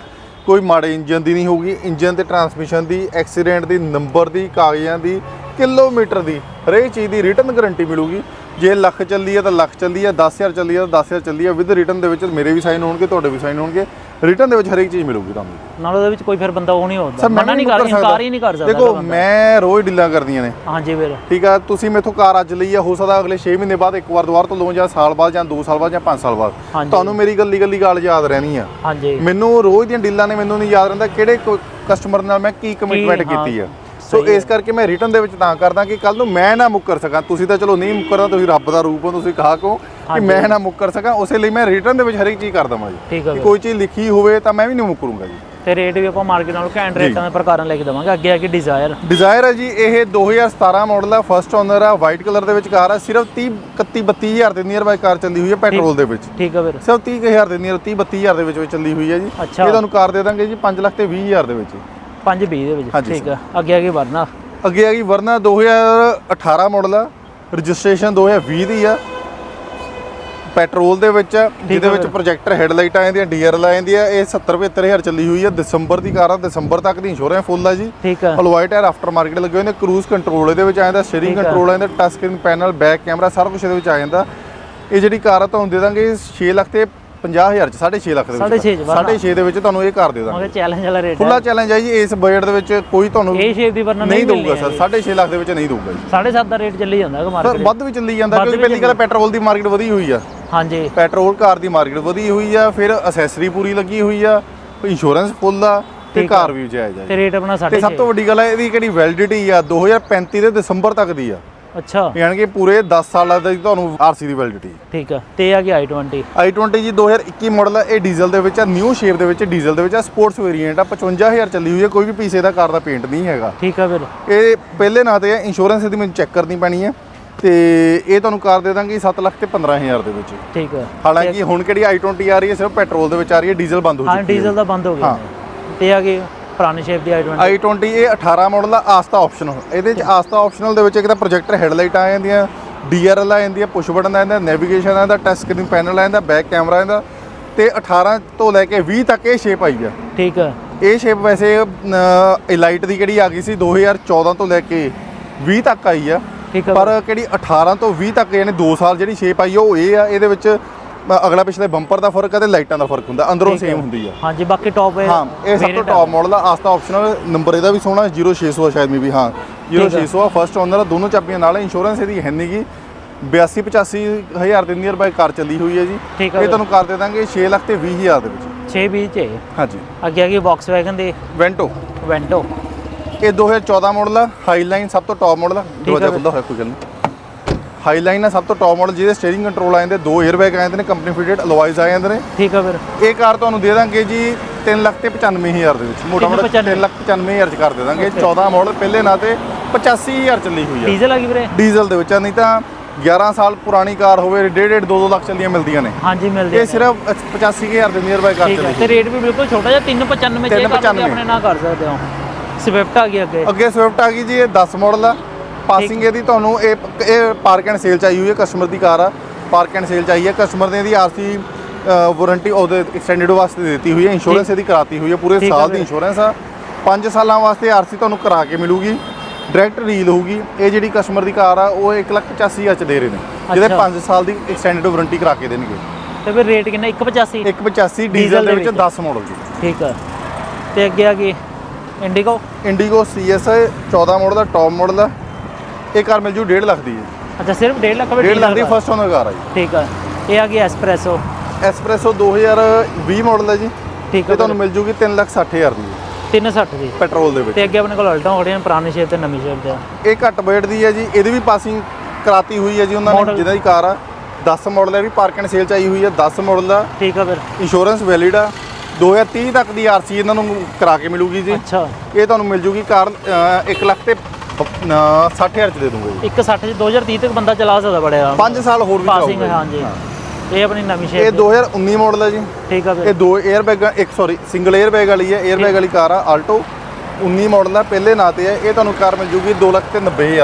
ਕੋਈ ਮਾੜੇ ਇੰਜਨ ਦੀ ਨਹੀਂ ਹੋਊਗੀ ਇੰਜਨ ਤੇ ਟਰਾਂਸਮਿਸ਼ਨ ਦੀ ਐਕਸੀਡੈਂਟ ਦੀ ਨੰਬਰ ਦੀ ਕਾਗਜ਼ਾਂ ਦੀ ਕਿਲੋਮੀਟਰ ਦੀ ਹਰੇਕ ਚੀਜ਼ ਦੀ ਰਿਟਰਨ ਗਾਰੰਟੀ ਮਿਲੂਗੀ ਜੇ ਲੱਖ ਚੱਲੀ ਹੈ ਤਾਂ ਲੱਖ ਚੱਲੀ ਹੈ 10000 ਚੱਲੀ ਹੈ ਤਾਂ 10000 ਚੱਲੀ ਹੈ ਵਿਦ ਰਿਟਰਨ ਦੇ ਵਿੱਚ ਮੇਰੇ ਵੀ ਸਾਈਨ ਹੋਣਗੇ ਤੁਹਾਡੇ ਵੀ ਸਾਈਨ ਹੋਣਗੇ ਰਿਟਰਨ ਦੇ ਵਿੱਚ ਹਰੇਕ ਚੀਜ਼ ਮਿਲੂਗੀ ਤੁਹਾਨੂੰ। ਨਾਲ ਉਹਦੇ ਵਿੱਚ ਕੋਈ ਫਿਰ ਬੰਦਾ ਉਹ ਨਹੀਂ ਹੁੰਦਾ ਮਨਾ ਨਹੀਂ ਕਰ ਇਨਕਾਰ ਹੀ ਨਹੀਂ ਕਰ ਸਕਦਾ ਦੇਖੋ। ਮੈਂ ਰੋਜ਼ ਡੀਲਾਂ ਕਰਦੀਆਂ ਨੇ। ਹਾਂਜੀ ਵੀਰ। ਠੀਕ ਆ ਤੁਸੀਂ ਮੇਥੋਂ ਕਾਰ ਅੱਜ ਲਈ ਆ ਹੋ ਸਕਦਾ ਅਗਲੇ 6 ਮਹੀਨੇ ਬਾਅਦ ਇੱਕ ਵਾਰ ਦੁਬਾਰਾ ਤੋਂ ਲਓ ਜਾਂ ਸਾਲ ਬਾਅਦ ਜਾਂ 2 ਸਾਲ ਬਾਅਦ ਜਾਂ 5 ਸਾਲ ਬਾਅਦ। ਤੁਹਾਨੂੰ ਮੇਰੀ ਗੱਲੀ ਗੱਲੀ ਗੱਲ ਯਾਦ ਰਹਿਣੀ ਆ। ਹਾਂਜੀ। ਮੈਨੂੰ ਰੋਜ਼ ਦੀਆਂ ਡੀਲਾਂ ਨੇ ਮੈਨੂੰ ਨਹੀਂ ਯਾਦ ਰਹਿੰਦਾ ਕਿਹੜੇ ਕਸਟਮਰ ਨਾਲ ਮੈਂ ਕੀ ਕਮਿਟਮੈਂਟ ਕੀਤੀ ਆ। ਸੋ ਇਸ ਕਰਕੇ ਮੈਂ ਰਿਟਰਨ ਦੇ ਵਿੱਚ ਤਾਂ ਕਰਦਾ ਕਿ ਕੱਲ ਨੂੰ ਮੈਂ ਨਾ ਮੁੱਕਰ ਸਕਾਂ। ਤੁਸੀਂ ਤਾਂ ਚਲੋ ਨਹੀਂ ਮੁੱਕਰਦਾ ਤੁਸੀਂ ਰੱਬ ਦਾ ਰੂਪ ਹੋ ਤੁਸੀਂ ਕਹਾ ਕੋ ਕਿ। ਮੈਂ ਨਾ ਮੁੱਕਰ ਸਕਾਂ। ਉਸੇ ਲਈ ਮੈਂ ਰਿਟਰਨ ਦੇ ਵਿੱਚ ਹਰੇਕ ਚੀਜ਼ ਕਰ ਦਵਾਂ ਜੀ। ਕਿ ਕੋਈ ਚੀਜ਼ ਲਿਖੀ ਹੋਵੇ ਤਾਂ ਮੈਂ ਵੀ ਨਹੀਂ ਮੁੱਕਰੂੰਗਾ ਜੀ। ਤੇ ਰੇਟ ਵੀ ਆਪਾਂ ਮਾਰਕੀਟ ਨਾਲੋਂ ਘੈਂਟ ਰੇਟਾਂ ਦੇ ਪ੍ਰਕਾਰਾਂ ਲੈ ਕੇ ਦੇਵਾਂਗੇ। ਅੱਗੇ ਆ ਕੇ ਡਿਜ਼ਾਇਰ ਡਿਜ਼ਾਇਰ ਹੈ ਜੀ ਇਹ 2017 ਮਾਡਲ ਆ ਫਸਟ ਓਨਰ ਆ ਵਾਈਟ ਕਲਰ ਦੇ ਵਿੱਚ ਕਾਰ ਆ। ਸਿਰਫ 30 31 32000 ਦੇ ਨੀਅਰ ਬਾਈ ਕਾਰ ਚੱਲੀ ਹੋਈ ਹੈ ਪੈਟਰੋਲ ਦੇ ਵਿੱਚ। ਠੀਕ ਆ ਵੀਰ। ਸਿਰਫ 30000 ਦੇ ਨੀਅਰ 30 32000 ਦੇ ਵਿੱਚ ਵਿੱਚ ਚੱਲੀ ਹੋਈ ਹੈ ਜੀ। ਇਹ ਤੁਹਾਨੂੰ ਕਾਰ ਦੇ ਦਾਂਗੇ ਜੀ 5 ਲੱਖ ਤੇ 20000 ਦੇ ਵਿੱਚ। 520 ਦੇ ਵਿੱਚ ਹਾਂਜੀ ਠੀਕ ਆ। ਅੱਗੇ ਆ ਕੇ ਵਰਨਾ। ਅੱਗੇ ਆ ਗਈ ਵਰਨਾ 2018 ਮਾਡਲ ਆ ਰਜਿਸਟ੍ਰੇਸ਼ਨ 2020 ਦੀ ਆ। ਪੈਟਰੋਲ ਦੇ ਵਿੱਚ ਆ, ਜਿਹਦੇ ਵਿੱਚ। ਪ੍ਰੋਜੈਕਟਰ ਹੈਡਲਾਈਟ ਆ ਜਾਂਦੀਆਂ ਡੀਆਰਐਲ ਆ ਜਾਂਦੀ ਆ। ਇਹ 70 75000 ਚੱਲੀ ਹੋਈ ਆ ਦਸੰਬਰ ਦੀ ਕਾਰ ਆ ਦਸੰਬਰ ਤੱਕ ਦੀ ਇੰਸ਼ੋਰੈਂਸ ਫੁੱਲ ਆ ਜੀ। ਠੀਕ ਆ। ਅਲਵਾਈ ਟਾਇਰ ਆਫਟਰ ਮਾਰਕੀਟ ਲੱਗੇ ਹੋਏ ਨੇ ਕਰੂਜ਼ ਕੰਟਰੋਲ ਇਹਦੇ ਵਿੱਚ ਆ ਜਾਂਦਾ ਸਟੀਅਰਿੰਗ ਠੀਕ ਆ। ਕੰਟਰੋਲ ਆ ਜਾਂਦਾ touch screen panel back camera ਸਾਰਾ ਕੁਝ ਇਹਦੇ ਵਿੱਚ ਆ ਜਾਂਦਾ। ਇਹ ਜਿਹੜੀ ਕਾਰ ਆ ਤੁਹਾਨੂੰ ਦੇ ਦਾਂਗੇ 6 ਲੱਖ ਤੇ 50000 ਚ 6.5 ਲੱਖ ਦੇ ਵਿੱਚ ਵਰਨਾ। 6.5 ਦੇ ਵਿੱਚ ਤੁਹਾਨੂੰ ਇਹ ਕਾਰ ਦੇ ਦਾਂਗੇ। ਮਗਰ ਚੈਲੰਜ ਵਾਲਾ ਰੇਟ ਫੁੱਲਾ ਚੈਲੰਜ ਹੈ ਜੀ ਇਸ ਬਜਟ ਦੇ ਵਿੱਚ ਕੋਈ ਤੁਹਾਨੂੰ ਇਹ ਸ਼ੇਪ ਦੀ ਵਰਨਾ ਨਹੀਂ ਦਊਗਾ ਸਰ 6.5 ਲੱਖ ਦੇ ਵਿੱਚ ਨਹੀਂ ਦਊਗਾ ਜੀ। 7.5 ਦਾ ਰੇਟ ਚੱਲੀ ਜਾਂਦਾ ਹੈ ਸਰ ਮਾਰਕੀਟ ਵੱਧ ਵੀ ਚੱਲੀ ਜਾਂਦਾ ਕਿਉਂਕਿ ਪਹਿਲੀ ਗੱਲ ਪੈਟਰੋਲ ਦੀ ਮਾਰਕੀਟ ਵਧੀ ਹੋਈ ਆ। ਹਾਂਜੀ। ਪੈਟਰੋਲ ਕਾਰ ਦੀ ਮਾਰਕੀਟ ਵਧੀ ਹੋਈ ਆ ਫਿਰ ਅਸੈਸਰੀ ਪੂਰੀ ਲੱਗੀ ਹੋਈ ਆ ਇੰਸ਼ੋਰੈਂਸ ਫੁੱਲ ਆ ਤੇ। ਕਾਰ ਵੀ ਜਾਇਜ਼ ਆ। ਤੇ ਰੇਟ ਆਪਣਾ ਤੇ ਸਭ 6.5 ਤੋਂ ਵੱਡੀ ਗੱਲ ਹੈ ਇਹਦੀ ਕਿਹੜੀ ਵੈਲਿਡਿਟੀ ਆ? 2035 ਦੇ ਦਸੰਬਰ ਤੱਕ ਦੀ ਆ। ਅੱਛਾ। ਯਾਨੀ ਕਿ ਪੂਰੇ 10 ਸਾਲਾਂ ਦੀ ਤੁਹਾਨੂੰ ਆਰਸੀ ਦੀ ਵੈਲਿਡਿਟੀ ਠੀਕ ਆ। ਤੇ ਆ ਗਿਆ i20 i20 ਜੀ 2021 ਮਾਡਲ ਆ ਇਹ ਡੀਜ਼ਲ ਦੇ ਵਿੱਚ ਆ ਨਿਊ ਸ਼ੇਪ ਦੇ ਵਿੱਚ ਡੀਜ਼ਲ ਦੇ ਵਿੱਚ ਆ ਸਪੋਰਟਸ ਵੇਰੀਐਂਟ ਆ 55000 ਚੱਲੀ ਹੋਈ ਹੈ ਕੋਈ ਵੀ ਪੀਸੇ ਦਾ ਕਾਰ ਦਾ ਪੇਂਟ ਨਹੀਂ ਹੈਗਾ। ਠੀਕ ਆ ਵੀਰ ਇਹ ਪਹਿਲੇ ਨਾਂ ਤੇ ਹੈ ਇੰਸ਼ੋਰੈਂਸ ਇਹਦੀ ਮੈਨੂੰ ਚੈੱਕ ਕਰਨੀ ਪੈਣੀ ਹੈ ਤੇ ਇਹ ਤੁਹਾਨੂੰ ਕਾਰ ਦੇ ਦਾਂਗੇ 7 ਲੱਖ ਤੇ 15000 ਦੇ ਵਿੱਚ। ਠੀਕ ਆ। ਹਾਲਾਂਕਿ ਹੁਣ ਕਿਹੜੀ i20 ਆ ਰਹੀ ਹੈ ਸਿਰਫ ਪੈਟਰੋਲ ਦੇ ਵਿੱਚ ਆ ਰਹੀ ਹੈ ਡੀਜ਼ਲ ਬੰਦ ਹੋ ਹਾਂ ਚੁੱਕੀ ਹੈ। ਡੀਜ਼ਲ ਦਾ ਬੰਦ ਹੋ ਗਿਆ। ਹਾਂ। ਤੇ ਆ ਗਈ ਪੁਰਾਣੀ ਸ਼ੇਪ ਦੀ i20 i20 ਇਹ 18 ਮਾਡਲ ਦਾ ਆਸਤਾ ਆਪਸ਼ਨਲ ਇਹਦੇ ਚ ਆਸਤਾ ਆਪਸ਼ਨਲ ਦੇ ਵਿੱਚ ਇੱਕ ਤਾਂ ਪ੍ਰੋਜੈਕਟਰ ਹੈਡਲਾਈਟ ਆ ਜਾਂਦੀਆਂ DRL ਆ ਜਾਂਦੀ ਹੈ ਪੁਸ਼ ਬਟਨ ਆ ਜਾਂਦਾ ਨੈਵੀਗੇਸ਼ਨ ਆ ਜਾਂਦਾ ਟੱਚ ਸਕਰੀਨ ਪੈਨਲ ਆ ਜਾਂਦਾ ਬੈਕ ਕੈਮਰਾ ਆ ਜਾਂਦਾ। ਤੇ 18 ਤੋਂ ਲੈ ਕੇ 20 ਤੱਕ ਇਹ ਸ਼ੇਪ ਆਈ ਆ। ਠੀਕ ਆ। ਇਹ ਸ਼ੇਪ ਵੈਸੇ ਇਲਾਈਟ ਦੀ ਕਿਹੜੀ ਆ ਗਈ ਸੀ? 2014 ਤੋਂ ਲੈ ਕੇ 20 ਤੱਕ ਆਈ ਆ। ਪਰ ਕਿਹੜੀ 18 ਤੋਂ 20 ਤੱਕ ਯਾਨੀ 2 ਸਾਲ ਜਿਹੜੀ ਸ਼ੇਪ ਆਈ ਉਹ ਇਹ ਆ ਇਹਦੇ ਵਿੱਚ ਅਗਲਾ ਪਿਛਲੇ ਬੰਪਰ ਦਾ ਫ਼ਰਕ ਹੈ ਤੇ ਲਾਈਟਾਂ ਦਾ ਫ਼ਰਕ ਹੁੰਦਾ ਅੰਦਰੋਂ। ਸੇਮ ਹੁੰਦੀ ਆ। ਹਾਂਜੀ ਬਾਕੀ ਟੌਪ ਹਾਂ ਇਹ ਸਭ ਤੋਂ ਟੌਪ ਮਾਡਲ ਆ ਆਸਤਾ ਆਪਸ਼ਨਲ ਨੰਬਰ ਇਹਦਾ ਵੀ ਸੋਹਣਾ 0600 ਆ ਸ਼ਾਇਦ ਮੇ ਵੀ ਹਾਂ 0600 ਆ। ਫਸਟ ਓਨਰ ਆ ਦੋਨੋਂ ਚਾਬੀਆਂ ਨਾਲ ਇੰਸ਼ੋਰੈਂਸ ਇਹਦੀ ਹੈ ਨਹੀਂਗੀ 82 85 ਹਜ਼ਾਰ ਦੇ ਨੀਅਰ ਬਾਈ ਕਾਰ ਚੱਲੀ ਹੋਈ ਹੈ ਜੀ। ਇਹ ਤੁਹਾਨੂੰ ਕਰ ਦੇ ਦਾਂਗੇ 6 ਲੱਖ ਤੇ 20 ਹਜ਼ਾਰ ਦੇ ਵਿੱਚ। 6 20 ਚ ਹੈ। ਹਾਂਜੀ। ਅੱਗੇ ਆ ਗਈ Volkswagen ਦੇ? ਵੈਂਟੋ ਵੈਂਟੋ ਇਹ 2014 ਮਾਡਲ ਆ ਹਾਈਲਾਈਨ ਸਭ ਤੋਂ ਟੌਪ ਮਾਡਲ ਆ। ਦਰਵਾਜ਼ਾ ਖੁੱਲ੍ਹਾ ਹੋਇਆ ਕੋਈ ਗੱਲ ਨਹੀਂ। ਹਾਈਲਾਈਨ ਆ ਸਭ ਤੋਂ ਟੌਪ ਮਾਡਲ ਜਿਹਦੇ ਸਟੀਅਰਿੰਗ ਕੰਟਰੋਲ ਆ ਜਾਂਦੇ ਦੋ 에ਅਰ ਬੈਗ ਆ ਜਾਂਦੇ ਨੇ ਕੰਪਨੀ ਫਿਟਡ ਅਲੋਇਜ਼ ਆ ਜਾਂਦੇ ਨੇ। ਠੀਕ ਆ ਵੀਰ ਇਹ ਕਾਰ ਤੁਹਾਨੂੰ ਦੇ ਦਾਂਗੇ ਜੀ 3 ਲੱਖ ਤੇ 95000 ਦੇ ਵਿੱਚ। ਮੋਟਾ ਮੋਟਾ 3 ਲੱਖ 95000 ਚ ਕਰ ਦੇ ਦਾਂਗੇ। 14 ਮਾਡਲ ਪਹਿਲੇ ਨਾਂ ਤੇ 85000 ਚੱਲੀ ਹੋਈ ਆ। ਡੀਜ਼ਲ ਆ ਗਈ ਵੀਰੇ? ਡੀਜ਼ਲ ਦੇ ਵਿੱਚ ਆ, ਨਹੀਂ ਤਾਂ 11 ਸਾਲ ਪੁਰਾਣੀ ਕਾਰ ਹੋਵੇ 1.5 2 2 ਲੱਖ ਚੱਲੀਆਂ ਮਿਲਦੀਆਂ ਨੇ। ਹਾਂਜੀ ਮਿਲਦੇ ਇਹ ਸਿਰਫ 85000 ਦੇ ਨੀਅਰ ਬਾਈ ਕਾਰ ਠੀਕ ਹੈ ਚੱਲੀ ਤੇ ਰੇਟ ਵੀ ਬਿਲਕੁਲ ਛੋਟਾ ਜਿਹਾ 395 ਚ ਇਹ ਕਰ 395 ਆਪਣੇ ਨਾਲ ਕਰ ਸਕਦੇ ਹੋ। ਸਵਿਫਟ ਆ ਗਈ ਅੱਗੇ। ਅੱਗੇ ਸਵਿਫਟ ਆ ਗਈ ਜੀ ਇਹ 10 ਮਾਡਲ ਆ। ਪਾਸਿੰਗ ਇਹਦੀ ਤੁਹਾਨੂੰ ਇਹ ਇਹ ਪਾਰਕ ਐਂਡ ਸੇਲ ਚ ਆਈ ਹੋਈ ਹੈ ਕਸਟਮਰ ਦੀ ਕਾਰ ਆ। ਪਾਰਕ ਐਂਡ ਸੇਲ ਚ ਆਈ ਹੈ। ਕਸਟਮਰ ਨੇ ਇਹਦੀ ਆਰਸੀ ਵਾਰੰਟੀ ਉਹਦੇ ਐਕਸਟੈਂਡਡ ਵਾਸਤੇ ਦਿੱਤੀ ਹੋਈ ਹੈ। ਇੰਸ਼ੋਰੈਂਸ ਇਹਦੀ ਕਰਾਤੀ ਹੋਈ ਹੈ। ਪੂਰੇ ਸਾਲ ਦੀ। ਇੰਸ਼ੋਰੈਂਸ ਆ। 5 ਸਾਲਾਂ ਵਾਸਤੇ ਆਰਸੀ ਤੁਹਾਨੂੰ ਕਰਾ ਕੇ ਮਿਲੂਗੀ। ਡਾਇਰੈਕਟ ਰੀਲ ਹੋਊਗੀ। ਇਹ ਜਿਹੜੀ ਕਸਟਮਰ ਦੀ ਕਾਰ ਆ ਉਹ 185000 ਚ ਦੇ ਰਹੇ ਨੇ। ਜਿਹਦੇ ਅੱਛਾ। 5 ਸਾਲ ਦੀ ਐਕਸਟੈਂਡਡ ਵਾਰੰਟੀ ਕਰਾ ਕੇ ਦੇਣਗੇ। ਤੇ ਫਿਰ ਰੇਟ ਕਿੰਨਾ? 185 185 ਡੀਜ਼ਲ ਦੇ ਵਿੱਚ। 10 ਮਾਡਲ ਜੀ ਠੀਕ ਆ। ਤੇ ਅੱਗੇ ਆ ਗਈ। ਇੰਡੀਗੋ ਇੰਡੀਗੋ ਸੀਐਸ 14 ਮਾਡਲ ਦਾ ਟੌਪ ਮਾਡਲ ਆ। ਇਹ ਕਾਰ ਮਿਲ ਜੂ 1.5 ਲੱਖ ਦੀ ਹੈ। ਅੱਛਾ ਸਿਰਫ 1.5 ਲੱਖ ਵਿੱਚ 1.5 ਲੱਖ ਦੀ ਫਸਟ ਓਨਰ ਕਾਰ ਜੀ। ਠੀਕ ਆ ਇਹ ਆ ਗਈ ਐਸਪ੍ਰੈਸੋ ਐਸਪ੍ਰੈਸੋ 2020 ਮਾਡਲ ਹੈ ਜੀ। ਠੀਕ ਇਹ ਆ ਤੁਹਾਨੂੰ ਮਿਲ ਜੂਗੀ 360000 ਦੀ। 360 ਦੀ। ਪੈਟਰੋਲ ਦੇ ਵਿੱਚ। ਤੇ ਅੱਗੇ ਆਪਣੇ ਕੋਲ ਅਲਟਾ ਖੜੀਆਂ ਪੁਰਾਣੀ ਸ਼ੇਪ ਤੇ ਨਵੀਂ ਸ਼ੇਪ ਤੇ ਇਹ ਘੱਟ ਬਜਟ ਦੀ ਹੈ ਜੀ। ਇਹਦੀ ਵੀ ਪਾਸਿੰਗ ਕਰਾਤੀ ਹੋਈ ਹੈ ਜੀ ਉਹਨਾਂ ਨੇ ਜਿਹਦਾ ਦੀ ਕਾਰ ਆ। 10 ਮਾਡਲ ਹੈ ਵੀ ਪਾਰਕ ਐਂਡ ਸੇਲ ਚ ਆਈ ਹੋਈ ਹੈ। 10 ਮਾਡਲ ਦਾ। ਠੀਕ ਆ ਫਿਰ ਇੰਸ਼ੋਰੈਂਸ ਵੈਲਿਡ ਆ। 2030 ਤੱਕ ਦੀ ਆਰਸੀ ਇਹਨਾਂ ਨੂੰ ਕਰਾ ਕੇ ਮਿਲੂਗੀ ਜੀ। ਅੱਛਾ। ਇਹ ਤੁਹਾਨੂੰ ਮਿਲ ਜੂਗੀ ਕਾਰ 1 ਲੱਖ ਤੇ 60000 ਚ ਦੇ ਦੂੰਗਾ ਜੀ। ਇੱਕ 60 ਚ 2030 ਤੱਕ ਬੰਦਾ ਚਲਾ ਸਕਦਾ ਬੜਿਆ। 5 ਸਾਲ ਹੋਰ ਵੀ ਪਾਸਿੰਗ ਜਾਊਗਾ ਹਾਂਜੀ। ਇਹ ਆਪਣੀ ਨਵੀਂ ਸ਼ੇਪ ਇਹ 2019 ਮਾਡਲ ਹੈ ਜੀ। ਠੀਕ ਆ ਇਹ ਦੋ 에ਅਰ ਇੱਕ ਸੌਰੀ ਸਿੰਗਲ 에ਅਰ ਵਾਲੀ ਹੈ 에ਅਰ ਵਾਲੀ ਕਾਰ ਆ ਆਲਟੋ 19 ਮਾਡਲ ਦਾ ਪਹਿਲੇ ਨਾਂ ਤੇ ਹੈ। ਇਹ ਤੁਹਾਨੂੰ ਕਾਰ ਮਿਲ ਜੂਗੀ 2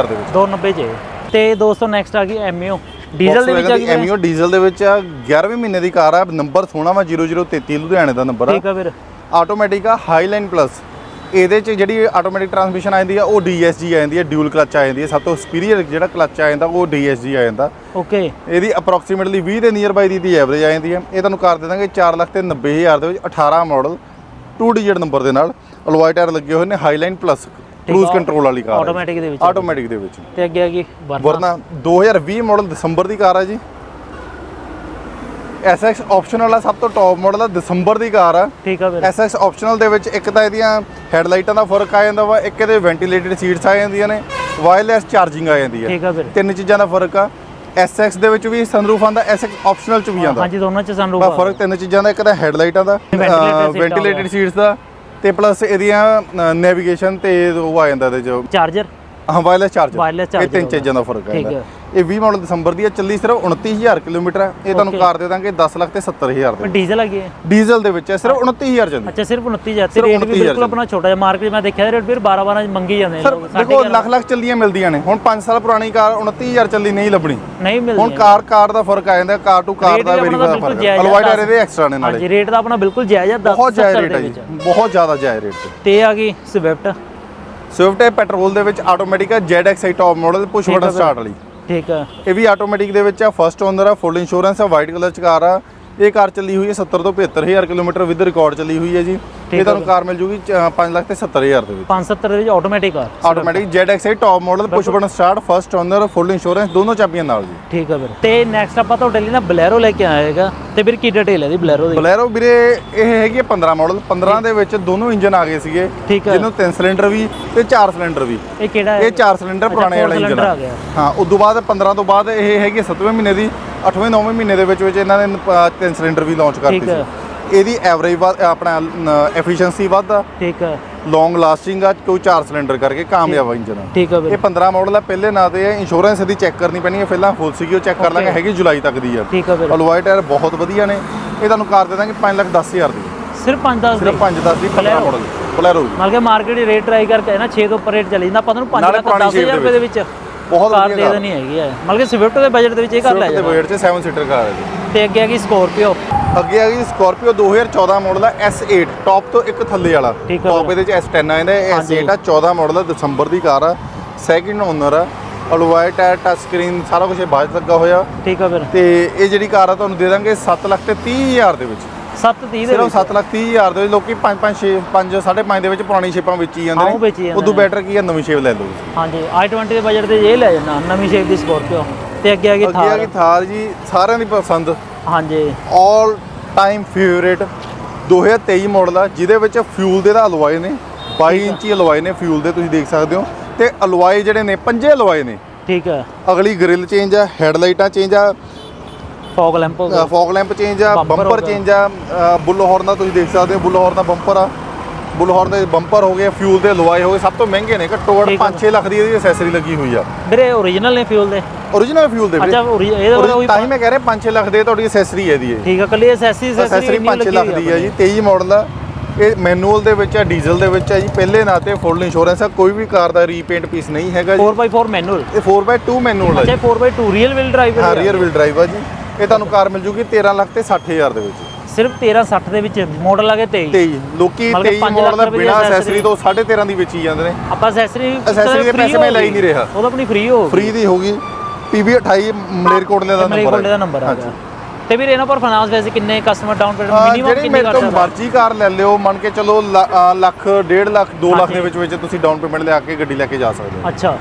ਦੇ ਵਿੱਚ। 290 ਜੇ ਤੇ ਦੋਸਤੋ ਨੈਕਸਟ ਆ ਗਈ ਐਮਯੂ ਡੀਜ਼ਲ ਦੇ ਵਿੱਚ ਆ ਗਈ ਐਮਯੂ ਡੀਜ਼ਲ ਦੇ ਵਿੱਚ 11ਵੇਂ ਮਹੀਨੇ ਦੀ ਕਾਰ ਆ। ਨੰਬਰ 16 ਵਾ 0033 ਲੁਧਿਆਣੇ ਦਾ ਨੰਬਰ ਆ। ਠੀਕ ਆ ਵੀਰ ਆਟੋਮੈਟਿਕ ਆ ਹਾਈਲਾਈਨ ਪਲੱਸ ਇਹਦੇ 'ਚ ਜਿਹੜੀ ਆਟੋਮੈਟਿਕ ਟਰਾਂਸਮਿਸ਼ਨ ਆ ਜਾਂਦੀ ਆ ਉਹ DSG ਆ ਜਾਂਦੀ ਹੈ ਡਿਊਲ ਕਲਚ ਆ ਜਾਂਦੀ ਹੈ ਸਭ ਤੋਂ ਸੁਪੀਰੀਅਰ ਜਿਹੜਾ ਕਲਚ ਆ ਜਾਂਦਾ ਉਹ DSG ਆ ਜਾਂਦਾ। ਓਕੇ ਇਹਦੀ ਅਪਰੋਕਸੀਮੇਟਲੀ 20 ਦੇ ਨੀਅਰ ਬਾਈ ਦੀ ਦੀ ਐਵਰੇਜ ਆ ਜਾਂਦੀ ਹੈ ਇਹ ਤੁਹਾਨੂੰ ਕਰ ਦੇ ਦਾਂਗੇ 4 ਲੱਖ ਤੇ 90 ਹਜ਼ਾਰ ਦੇ ਵਿੱਚ 18 ਮਾਡਲ 2 ਡਿਜਿਟ ਨੰਬਰ ਦੇ ਨਾਲ ਅਲੋਏ ਟਾਇਰ ਲੱਗੇ ਹੋਏ ਨੇ ਹਾਈਲਾਈਨ ਪਲੱਸ ਕਰੂਜ਼ ਕੰਟਰੋਲ ਵਾਲੀ ਕਾਰ ਆਟੋਮੈਟਿਕ ਦੇ ਵਿੱਚ ਆਟੋਮੈਟਿਕ ਦੇ ਵਿੱਚ। ਤੇ ਅੱਗੇ ਆ ਗਈ ਵਰਨਾ। 2020 ਮਾਡਲ ਦਸੰਬਰ ਦੀ ਕਾਰ ਆ ਜੀ। SX ਆਪਸ਼ਨਲ ਆ ਸਭ ਤੋਂ ਟੌਪ ਮਾਡਲ ਆ ਦਸੰਬਰ ਦੀ ਕਾਰ ਆ। ਠੀਕ ਆ ਵੀਰ। SX ਆਪਸ਼ਨਲ ਦੇ ਵਿੱਚ ਇੱਕ ਤਾਂ ਇਹਦੀਆਂ ਹੈਡਲਾਈਟਾਂ ਦਾ ਫ਼ਰਕ ਆ ਜਾਂਦਾ ਵਾ ਇੱਕ ਇਹਦੇ ਵੈਂਟੀਲੇਟਡ ਸੀਟਸ ਆ ਜਾਂਦੀਆਂ ਨੇ ਵਾਇਰਲੈਸ ਚਾਰਜਿੰਗ ਆ ਜਾਂਦੀ ਹੈ ਠੀਕ ਆ ਵੀਰ। ਤਿੰਨ ਚੀਜ਼ਾਂ ਦਾ ਫ਼ਰਕ ਆ SX ਦੇ ਵਿੱਚ ਵੀ ਸਨਰੂਫ ਆਂਦਾ SX ਆਪਸ਼ਨਲ ਚ ਵੀ ਆਂਦਾ ਹਾਂਜੀ ਦੋਨਾਂ ਚ ਸਾਨੂੰ ਬਾ ਫ਼ਰਕ ਤਿੰਨ ਚੀਜ਼ਾਂ ਦਾ ਇੱਕ ਤਾਂ ਹੈਡਲਾਈਟਾਂ ਦਾ ਵੈਂਟੀਲੇਟਡ ਸੀਟਸ ਦਾ ਤੇ ਪਲੱਸ ਇਹਦੀਆਂ ਨੈਵੀਗੇਸ਼ਨ ਤੇ ਉਹ ਆ ਜਾਂਦਾ ਇਹਦੇ ਚ। ਚਾਰਜਰ ਹਾਂ ਵਾਇਰਲੈਸ ਚਾਰਜਰ ਇਹ ਤਿੰਨ। ਚੀਜ਼ਾਂ ਦਾ ਫ਼ਰਕ ਹੈ ਠੀਕ। ਹੈ। ਇਹ 20 ਮਾਡਲ ਦਸੰਬਰ ਦੀ ਹੈ ਚੱਲੀ ਸਿਰਫ 29000 ਕਿਲੋਮੀਟਰ ਹੈ ਇਹ ਤੁਹਾਨੂੰ. ਕਾਰ ਦੇ ਦਾਂਗੇ 10 ਲੱਖ ਤੇ 70000 ਦੇ। ਡੀਜ਼ਲ ਹੈਗੀ ਹੈ? ਡੀਜ਼ਲ ਦੇ ਵਿੱਚ ਹੈ ਸਿਰਫ 29000 ਚੱਲਦੀ। ਅੱਛਾ ਸਿਰਫ 29 ਜਾਂ ਤੇ ਸਿਰਫ ਰੇਟ ਵੀ 29 ਬਿਲਕੁਲ ਆਪਣਾ ਛੋਟਾ ਜਿਹਾ ਮਾਰਕੀਟ ਮੈਂ ਦੇਖਿਆ ਰੇਟ ਫਿਰ 12 12 ਮੰਗੀ ਜਾਂਦੇ ਨੇ ਲੋਕ ਦੇਖੋ ਲੱਖ ਲੱਖ ਚੱਲੀਆਂ ਮਿਲਦੀਆਂ ਨੇ। ਹੁਣ 5 ਸਾਲ ਪੁਰਾਣੀ ਕਾਰ 29000 ਚੱਲੀ ਨਹੀਂ ਲੱਭਣੀ। ਨਹੀਂ ਹੁਣ ਮਿਲਦੀ ਕਾਰ ਕਾਰ ਦਾ ਫ਼ਰਕ ਆ ਜਾਂਦਾ ਕਾਰ ਟੂ ਕਾਰ ਦਾ ਵੀ ਆਪਣਾ ਵੈਰੀਫਾਈ ਦਾ ਫ਼ਰਕ ਹੈ ਆ, ਅਲਵਾਈਡ ਦਸ- ਇਹਦੇ ਐਕਸਟਰਾ ਨੇ ਨਾਲੇ। ਹਾਂਜੀ ਰੇਟ ਦਾ ਆਪਣਾ ਬਿਲਕੁਲ ਜਾਇਜ਼ ਆ 10 ਬਹੁਤ ਜਾਇਜ਼ 70 ਰੇਟ ਹੈ ਬਹੁਤ ਜ਼ਿਆਦਾ ਜਾਇਜ਼ ਰੇਟ ਤੇ। ਆ ਗਈ ਸਵਿਫਟ ਸਵਿਫਟ ਹੈ ਪੈਟਰੋਲ ਦੇ ਵਿੱਚ ਆਟੋਮੈਟਿਕ ਹੈ ZXi ਟੌਪ ਮਾਡਲ ਪੁਸ਼ ਹੈ ਬਟਨ। ਸਟਾਰਟ ਵਾਲੀ। ਠੀਕ ਆ। ਇਹ ਵੀ ਆਟੋਮੈਟਿਕ ਦੇ ਵਿੱਚ ਆ। ਫਸਟ ਓਨਰ ਆ ਫੁੱਲ ਇੰਸ਼ੋਰੈਂਸ ਆ ਵਾਈਟ ਕਲਰ ਚ ਕਾਰ ਆ। ਇਹ ਕਾਰ ਚੱਲੀ ਹੋਈ ਹੈ 70 ਤੋਂ 75000 ਕਿਲੋਮੀਟਰ ਵਿਦ ਰਿਕਾਰਡ ਚੱਲੀ ਹੋਈ ਹੈ ਜੀ। ਇਹ ਤੁਹਾਨੂੰ। ਕਾਰ ਮਿਲ ਜੂਗੀ 5 ਲੱਖ ਤੇ 70000 ਦੇ ਵਿੱਚ। 570 ਦੇ ਵਿੱਚ ਆਟੋਮੈਟਿਕ ਆ। Automatic ZXi top model push button start first owner full insurance ਦੋਨੋਂ ਚਾਬੀਆਂ ਨਾਲ ਜੀ। ਠੀਕ ਆ ਵੀਰ। ਤੇ ਨੈਕਸਟ ਆਪਾਂ ਤੁਹਾਡੇ ਲਈ ਨਾ ਬਲੈਰੋ ਲੈ ਕੇ ਹੈਗਾ। ਤੇ ਵੀਰ ਕੀ ਡਿਟੇਲ ਹੈ ਦੀ ਬਲੈਰੋ ਦੀ? ਬਲੈਰੋ ਵੀਰੇ ਇਹ ਹੈਗੀ ਹੈ 15 ਮਾਡਲ 15 ਦੇ ਵਿੱਚ ਦੋਨੋਂ ਇੰਜਨ ਆ ਗਏ ਸੀਗੇ। ਹੈ। ਜਿਹਨੂੰ 3 ਸਿਲੰਡਰ ਵੀ ਤੇ 4 ਸਿਲੰਡਰ ਵੀ। ਇਹ ਕਿਹੜਾ ਹੈ? ਇਹ 4 ਸਿਲੰਡਰ ਪੁਰਾਣੇ ਵਾਲਾ ਇੰਜਨ। ਹਾਂ ਉਸ ਤੋਂ ਬਾਅਦ 15 ਤੋਂ ਬਾਅਦ ਇਹ ਹੈਗੀ 7ਵੇਂ ਮਹੀਨੇ ਦੀ 8ਵੇਂ 9ਵੇਂ ਮਹੀਨੇ ਦੇ ਵਿੱਚ ਵਿੱਚ ਇਹਨਾਂ ਨੇ 3 ਸਿਲੰਡਰ ਵੀ ਲਾਂਚ ਕਰਤੀ ਹੈ। ਸੀ ਇਹਦੀ ਐਵਰੇਜ ਆਪਣਾ ਐਫੀਸ਼ੀਐਂਸੀ ਵੱਧ ਠੀਕ ਆ ਲੌਂਗ ਲਾਸਟਿੰਗ ਆ ਕੋਈ 4 ਸਿਲੰਡਰ ਕਰਕੇ ਕਾਮਯਾਬ ਆ ਇੰਜਨ ਠੀਕ ਆ ਇਹ ਵੀਰ 15 ਮਾਡਲ ਆ ਪਹਿਲੇ ਨਾਂ ਤੇ ਹੈ ਇੰਸ਼ੋਰੈਂਸ ਇਹਦੀ ਚੈੱਕ ਕਰਨੀ ਪੈਣੀ ਹੈ ਪਹਿਲਾਂ ਫੁੱਲ ਸੀਗੀ ਉਹ ਚੈੱਕ ਕਰ ਲਾਂਗੇ. ਹੈਗੀ ਜੁਲਾਈ ਤੱਕ ਦੀ ਆ। ਠੀਕ ਆ ਵੀਰ ਅਲਵਾਈ ਟਾਇਰ ਬਹੁਤ ਵਧੀਆ ਨੇ ਇਹ ਤੁਹਾਨੂੰ ਕਾਰ ਦੇ ਦਾਂਗੇ 5 ਲੱਖ 10 ਹਜ਼ਾਰ ਦੀ। ਸਿਰਫ 5 10 ਸਿਰਫ 5 10 ਦੀ 15 Bolero। ਮਾਡਲ ਬਲੈਰੋ ਮਤਲਬ ਕਿ ਮਾਰਕੀਟ ਦੀ ਰੇਟ ਟਰਾਈ ਕਰਕੇ ਨਾ 6 ਤੋਂ ਉੱਪਰ ਰੇਟ ਚੱਲੀ ਜਾਂਦਾ ਆਪਾਂ ਨੂੰ 5 ਨਾਲੇ ਲੱਖ ਪੁਰਾਣੀ 10000 shape ਰੁਪਏ ਦੇ ਵਿੱਚ। ਬਹੁਤ ਕਾਰ ਵਧੀਆ ਦੇ ਕਾਰ। ਦੇਣੀ ਹੈਗੀ ਹੈ ਮਤਲਬ ਕਿ ਸਵਿਫਟ ਦੇ ਬਜਟ ਦੇ ਵਿੱਚ ਇਹ ਕਰ ਲੈ ਦੇ ਜਾਣਾ। ਬਜਟ 'ਚ 7 ਸੀਟਰ ਕਾਰ ਹੈ ਜੀ। ਤੇ ਅੱਗੇ ਆ ਗਈ ਸਕੋਰਪੀਓ ਅੱਗੇ ਆ ਗਈ ਸਕਾਰਪੀਓ 2014 ਮਾਡਲ ਆ S8 ਟੌਪ ਤੋਂ ਇੱਕ ਥੱਲੇ ਵਾਲਾ। ਟੌਪ। ਇਹਦੇ ਚ S10 ਆ ਜਾਂਦਾ ਇਹ ਹਾਂਜੀ। S8 ਆ 14 ਮਾਡਲ ਆ ਦਸੰਬਰ ਦੀ ਕਾਰ ਆ। ਸੈਕਿੰਡ ਓਨਰ ਆ ਅਲਵਾਈ ਟਾਇਰ ਟੱਚ ਸਕਰੀਨ ਸਾਰਾ ਕੁਝ ਬਾਅਦ ਲੱਗਾ ਹੋਇਆ। ਠੀਕ ਆ ਵੀਰ। ਤੇ ਇਹ ਜਿਹੜੀ ਕਾਰ ਆ ਤੁਹਾਨੂੰ ਦੇ ਦਾਂਗੇ 7 ਲੱਖ ਤੇ 30 ਹਜ਼ਾਰ ਦੇ ਵਿੱਚ। 730 ਦੇ ਸਿਰਫ ਵਿੱਚ। 7 ਲੱਖ 30 ਹਜ਼ਾਰ ਦੇ ਵਿੱਚ ਲੋਕੀ 5 5 6 5 5.5 ਦੇ ਵਿੱਚ ਪੁਰਾਣੀ ਸ਼ੇਪਾਂ ਵੇਚੀ ਜਾਂਦੇ ਹਾਂ, ਉਹ ਵੇਚੀ ਜਾਂਦੇ ਉਦੋਂ ਨੇ। ਬੈਟਰ ਕੀ ਆ ਨਵੀਂ ਸ਼ੇਪ ਲੈ ਲਓ। ਹਾਂਜੀ i20 ਦੇ ਬਜਟ ਤੇ ਇਹ ਲੈ ਜਾਣਾ ਨਵੀਂ ਸ਼ੇਪ ਦੀ ਸਕੋਰਪੀਓ ਤੇ ਅੱਗੇ ਆ ਗਈ ਅੱਗੇ ਆ ਥਾਰ ਗਈ ਥਾਰ ਜੀ ਸਾਰਿਆਂ ਦੀ ਪਸੰਦ। ਹਾਂਜੀ। ਆਲ ਟਾਈਮ ਫੇਵਰੇਟ 2023 ਮਾਡਲ ਆ ਜਿਹਦੇ ਵਿੱਚ ਫਿਊਲ ਦੇ ਦਾ ਅਲਵਾਈ ਨੇ 22 ਇੰਚੀ ਅਲਵਾਈ ਨੇ ਫਿਊਲ ਦੇ ਤੁਸੀਂ ਦੇਖ ਸਕਦੇ ਹੋ। ਤੇ ਅਲਵਾਈ ਜਿਹੜੇ ਨੇ ਪੰਜੇ ਅਲਵਾਈ ਨੇ। ਠੀਕ ਹੈ ਅਗਲੀ ਗ੍ਰਿਲ ਚੇਂਜ ਆ ਹੈਡਲਾਈਟਾਂ ਚੇਂਜ ਆ ਫੌਗ ਲੈਂਪ ਹੋ ਗਿਆ। ਫੌਗ ਲੈਂਪ ਚੇਂਜ ਆ Bumper ਬੰਪਰ। ਚੇਂਜ ਆ ਬੁੱਲ ਹਾਰਨ ਦਾ ਤੁਸੀਂ ਦੇਖ ਸਕਦੇ ਹੋ ਬੁੱਲ ਹਾਰਨ ਦਾ ਬੰਪਰ ਆ। ਬੁੱਲ ਹਾਰਨ ਦੇ ਬੰਪਰ ਹੋ ਗਏ ਫਿਊਲ ਦੇ ਅਲਵਾਈ ਹੋ ਗਏ ਸਭ ਤੋਂ ਮਹਿੰਗੇ ਨੇ ਘੱਟੋ ਘੱਟ ਠੀਕ ਆ। 5-6 ਲੱਖ ਦੀ ਇਹਦੀ ਐਸੈਸਰੀ ਲੱਗੀ ਹੋਈ ਆ। ਵੀਰੇ ਓਰੀਜਨਲ ਨੇ ਫਿਊਲ ਦੇ। Origignal ਫਿਊਲ ਦੇ ਅੱਛਾ ਓਰੀ- ਇਹਦਾ ਮਤਲਬ ਉਹੀ ਤਾਂ ਹੀ ਮੈਂ ਕਹਿ ਰਿਹਾ 5-6 ਲੱਖ ਦੇ ਤੁਹਾਡੀ ਐਸੈਸਰੀ ਹੈ ਇਹਦੀ ਇਹ। ਠੀਕ ਆ ਕੱਲੀ ਐਸਐਸਸੀ ਐਸੈਸਰੀ 5 ਲੱਖ ਦੀ ਹੈ ਜੀ 23 ਮਾਡਲ ਆ। ਇਹ ਮੈਨੂਅਲ ਦੇ ਵਿੱਚ ਆ ਡੀਜ਼ਲ ਦੇ ਵਿੱਚ ਆ ਜੀ ਪਹਿਲੇ ਨਾਂ ਤੇ ਫੁੱਲ ਇੰਸ਼ੋਰੈਂਸ ਆ ਕੋਈ ਵੀ ਕਾਰ ਦਾ ਰੀਪੇਂਟ ਪੀਸ ਨਹੀਂ ਹੈਗਾ ਜੀ। 4x4 ਮੈਨੂਅਲ ਇਹ 4x2 ਮੈਨੂਅਲ ਆ ਅੱਛਾ ਜੀ 4x2 ਰੀਅਲ ਵੀਲ ਡਰਾਈਵ ਹਾਂ ਰੀਅਰ ਵੀਲ ਡਰਾਈਵ ਆ ਜੀ। ਇਹ ਤੁਹਾਨੂੰ ਕਾਰ ਮਿਲ ਜੂਗੀ 13 ਲੱਖ ਤੇ 60000 ਦੇ ਵਿੱਚ। ਸਿਰਫ 13 60 ਦੇ ਵਿੱਚ ਮਾਡਲ ਆ ਗਏ 23 23 ਲੋਕੀ ਮਤਲਬ ਕਿ 23 ਪੰਜ ਲੱਖ ਮਾਡਲ ਦੀ ਬਿਨਾ ਐਸੈਸਰੀ ਤੋਂ 13.5 ਦੀ ਵੇਚੀ ਜਾਂਦੇ ਨੇ। ਆਪਾਂ ਐਸੈਸਰੀ Accessory ਦੇ ਪੈਸੇ ਮੈਂ ਲੈ ਹੀ ਨਹੀਂ ਰਿਹਾ। ਉਹ ਤਾਂ ਆਪਣੀ ਫ੍ਰੀ ਹੋ ਫ੍ਰੀ ਦੀ ਹੋਗੀ PB 28 ਮਲੇਰਕੋਟਲੇ ਦਾ ਨੰਬਰ ਕੋਲ ਦਾ ਨੰਬਰ ਆ ਗਿਆ। ਤੇ ਵੀਰ ਇਹਨਾਂ ਪਰ ਫਾਈਨਾਂਸ ਵੈਸੇ ਕਿੰਨੇ ਕਸਟਮਰ ਡਾਊਨ ਪੇਮੈਂਟ ਮਿਨੀਮਮ ਕਿੰਨੀ ਕਰ ਸਕਦਾ ਮਰਜ਼ੀ ਕਾਰ ਲੈ ਲਿਓ ਮੰਨ ਕੇ ਚਲੋ ਲੱਖ 1.5 ਲੱਖ 2 ਲੱਖ। ਦੇ ਵਿੱਚ ਵਿੱਚ ਤੁਸੀਂ ਡਾਊਨ ਪੇਮੈਂਟ ਲਿਆ ਕੇ ਗੱਡੀ ਲੈ ਕੇ ਜਾ ਸਕਦੇ ਹੋ। ਅੱਛਾ।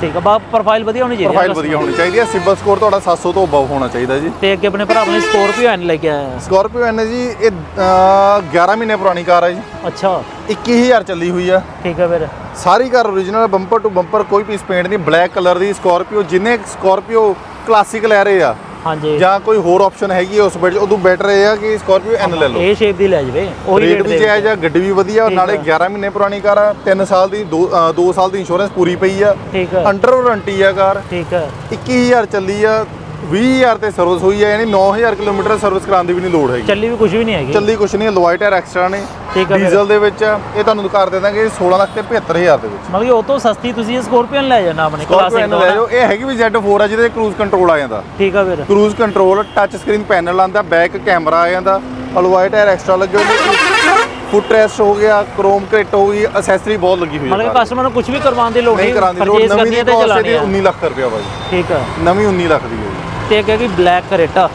ਠੀਕ ਆ ਬਾ ਪ੍ਰੋਫਾਈਲ ਵਧੀਆ ਹੋਣੀ ਚਾਹੀਦੀ ਪ੍ਰੋਫਾਈਲ ਵਧੀਆ ਹੋਣੀ ਚਾਹੀਦੀ ਹੈ ਸਿਬਲ ਸਕੋਰ ਤੁਹਾਡਾ 700 ਤੋਂ ਅਬਵ ਹੋਣਾ ਚਾਹੀਦਾ ਜੀ। ਤੇ ਅੱਗੇ ਆਪਣੇ ਭਰਾ ਆਪਣੇ ਸਕੋਰਪੀਓ ਐਨ ਲੈ ਕੇ ਆਇਆ ਸਕਾਰਪੀਓ ਐਨ ਜੀ ਇਹ ਅਹ, 11 ਮਹੀਨੇ ਪੁਰਾਣੀ ਕਾਰ ਹੈ ਜੀ। ਅੱਛਾ। 21000 ਚੱਲੀ ਹੋਈ ਆ। ਠੀਕ ਆ ਵੀਰ ਸਾਰੀ car origignal bumper to bumper ਕੋਈ ਪੀਸ ਪੇਂਟ ਨਹੀਂ ਬਲੈਕ ਕਲਰ ਦੀ ਸਕਾਰਪੀਓ ਜਿੰਨੇ ਸਕਾਰਪੀਓ ਕਲਾਸਿਕ ਲੈ ਰਹੇ ਆ ਹਾਂਜੀ। ਜਾਂ ਕੋਈ ਹੋਰ ਆਪਸ਼ਨ ਹੈਗੀ ਉਸ ਬਜਟ ਉਦੋਂ ਬੈਟਰ ਇਹ ਆ ਕਿ ਸਕਾਰਪੀਓ ਐਨ ਲੈ ਲਓ। ਇਹ ਸ਼ੇਪ ਦੀ ਲੈ ਜਵੇ ਉਹੀ ਰੇਟ ਵੀ ਜਾਇਜ਼ ਆ ਗੱਡੀ ਵੀ ਵਧੀਆ ਨਾਲੇ ਆ। 11 ਮਹੀਨੇ ਪੁਰਾਣੀ ਕਾਰ ਆ 3 ਸਾਲ ਦੀ 2 2 ਸਾਲ ਦੀ ਇੰਸ਼ੋਰੈਂਸ ਪੂਰੀ ਪਈ ਆ। ਠੀਕ ਆ। ਅੰਡਰ ਵਾਰੰਟੀ ਆ ਕਾਰ। ਠੀਕ ਆ। 21000 ਚੱਲੀ ਆ 20000 ਤੇ ਸਰਵਿਸ ਹੋਈ ਆ ਯਾਨੀ 9000 ਕਿਲੋਮੀਟਰ ਸਰਵਿਸ ਕਰਾਉਣ ਦੀ ਵੀ ਨਹੀਂ ਲੋੜ ਹੈਗੀ। ਚੱਲੀ ਵੀ ਕੁਝ ਵੀ ਨਹੀਂ ਹੈਗੀ। ਚੱਲੀ ਕੁਛ ਨਹੀਂ ਲੋਵਾਈ ਟਾਇਰ ਐਕਸਟਰਾ ਨੇ ਠੀਕ ਫਿਰ। ਡੀਜ਼ਲ ਦੇ ਵਿੱਚ ਇਹ ਤੁਹਾਨੂੰ ਕਰ ਦੇ ਦਾਂਗੇ 16 ਲੱਖ ਤੇ 75000 ਦੇ ਵਿੱਚ। ਮਤਲਬ ਕਿ ਉਹ ਤੋਂ ਸਸਤੀ ਤੁਸੀਂ ਇਹ ਸਕੋਰਪੀਅਨ ਲੈ ਜਾਣਾ ਆਪਣੇ ਸਕਾਰਪੀਓ ਕਲਾਸਿਕ ਲੈ ਜਾਓ ਇਹ ਹੈਗੀ ਵੀ Z4 ਆ ਜਿਹਦੇ ਕਰੂਜ਼ ਕੰਟਰੋਲ ਆ ਜਾਂਦਾ। ਠੀਕ ਆ ਵੀਰ cruise control touch screen panel ਆਂਦਾ ਬੈਕ ਕੈਮਰਾ ਆ ਜਾਂਦਾ ਅਲਵਾਈ ਟਾਇਰ ਐਕਸਟਰਾ ਲੱਗੇ ਹੋਏ ਫੁੱਟ ਰੈਸਟ ਹੋ ਗਿਆ ਕ੍ਰੋਮ ਕਿਟ ਹੋ ਗਈ ਅਸੈਸਰੀ ਬਹੁਤ ਲੱਗੀ ਹੋਈ ਹੈ ਮਤਲਬ। ਕਸਟਮਰ ਨੂੰ ਕੁਝ ਵੀ ਕਰਵਾਉਣ ਦੀ ਲੋੜ ਨਹੀਂ ਕਰਾਉਣ ਦੀ ਲੋੜ purchase ਨਵੀਂ ਕਰਨੀ ਹੈ ਦੀ ਤੇ ਕਾਸਟ ਚਲਾਉਣੀ ਇਹਦੀ ਹੈ। 19 ਲੱਖ ਰੁਪਏ ਬਾਈ ਠੀਕ ਆ। ਨਵੀਂ 19 ਲੱਖ ਦੀ ਹੈ ਜੀ। ਤੇ ਅੱਗੇ ਕੀ ਬਲੈਕ ਕਰੇਟਾ।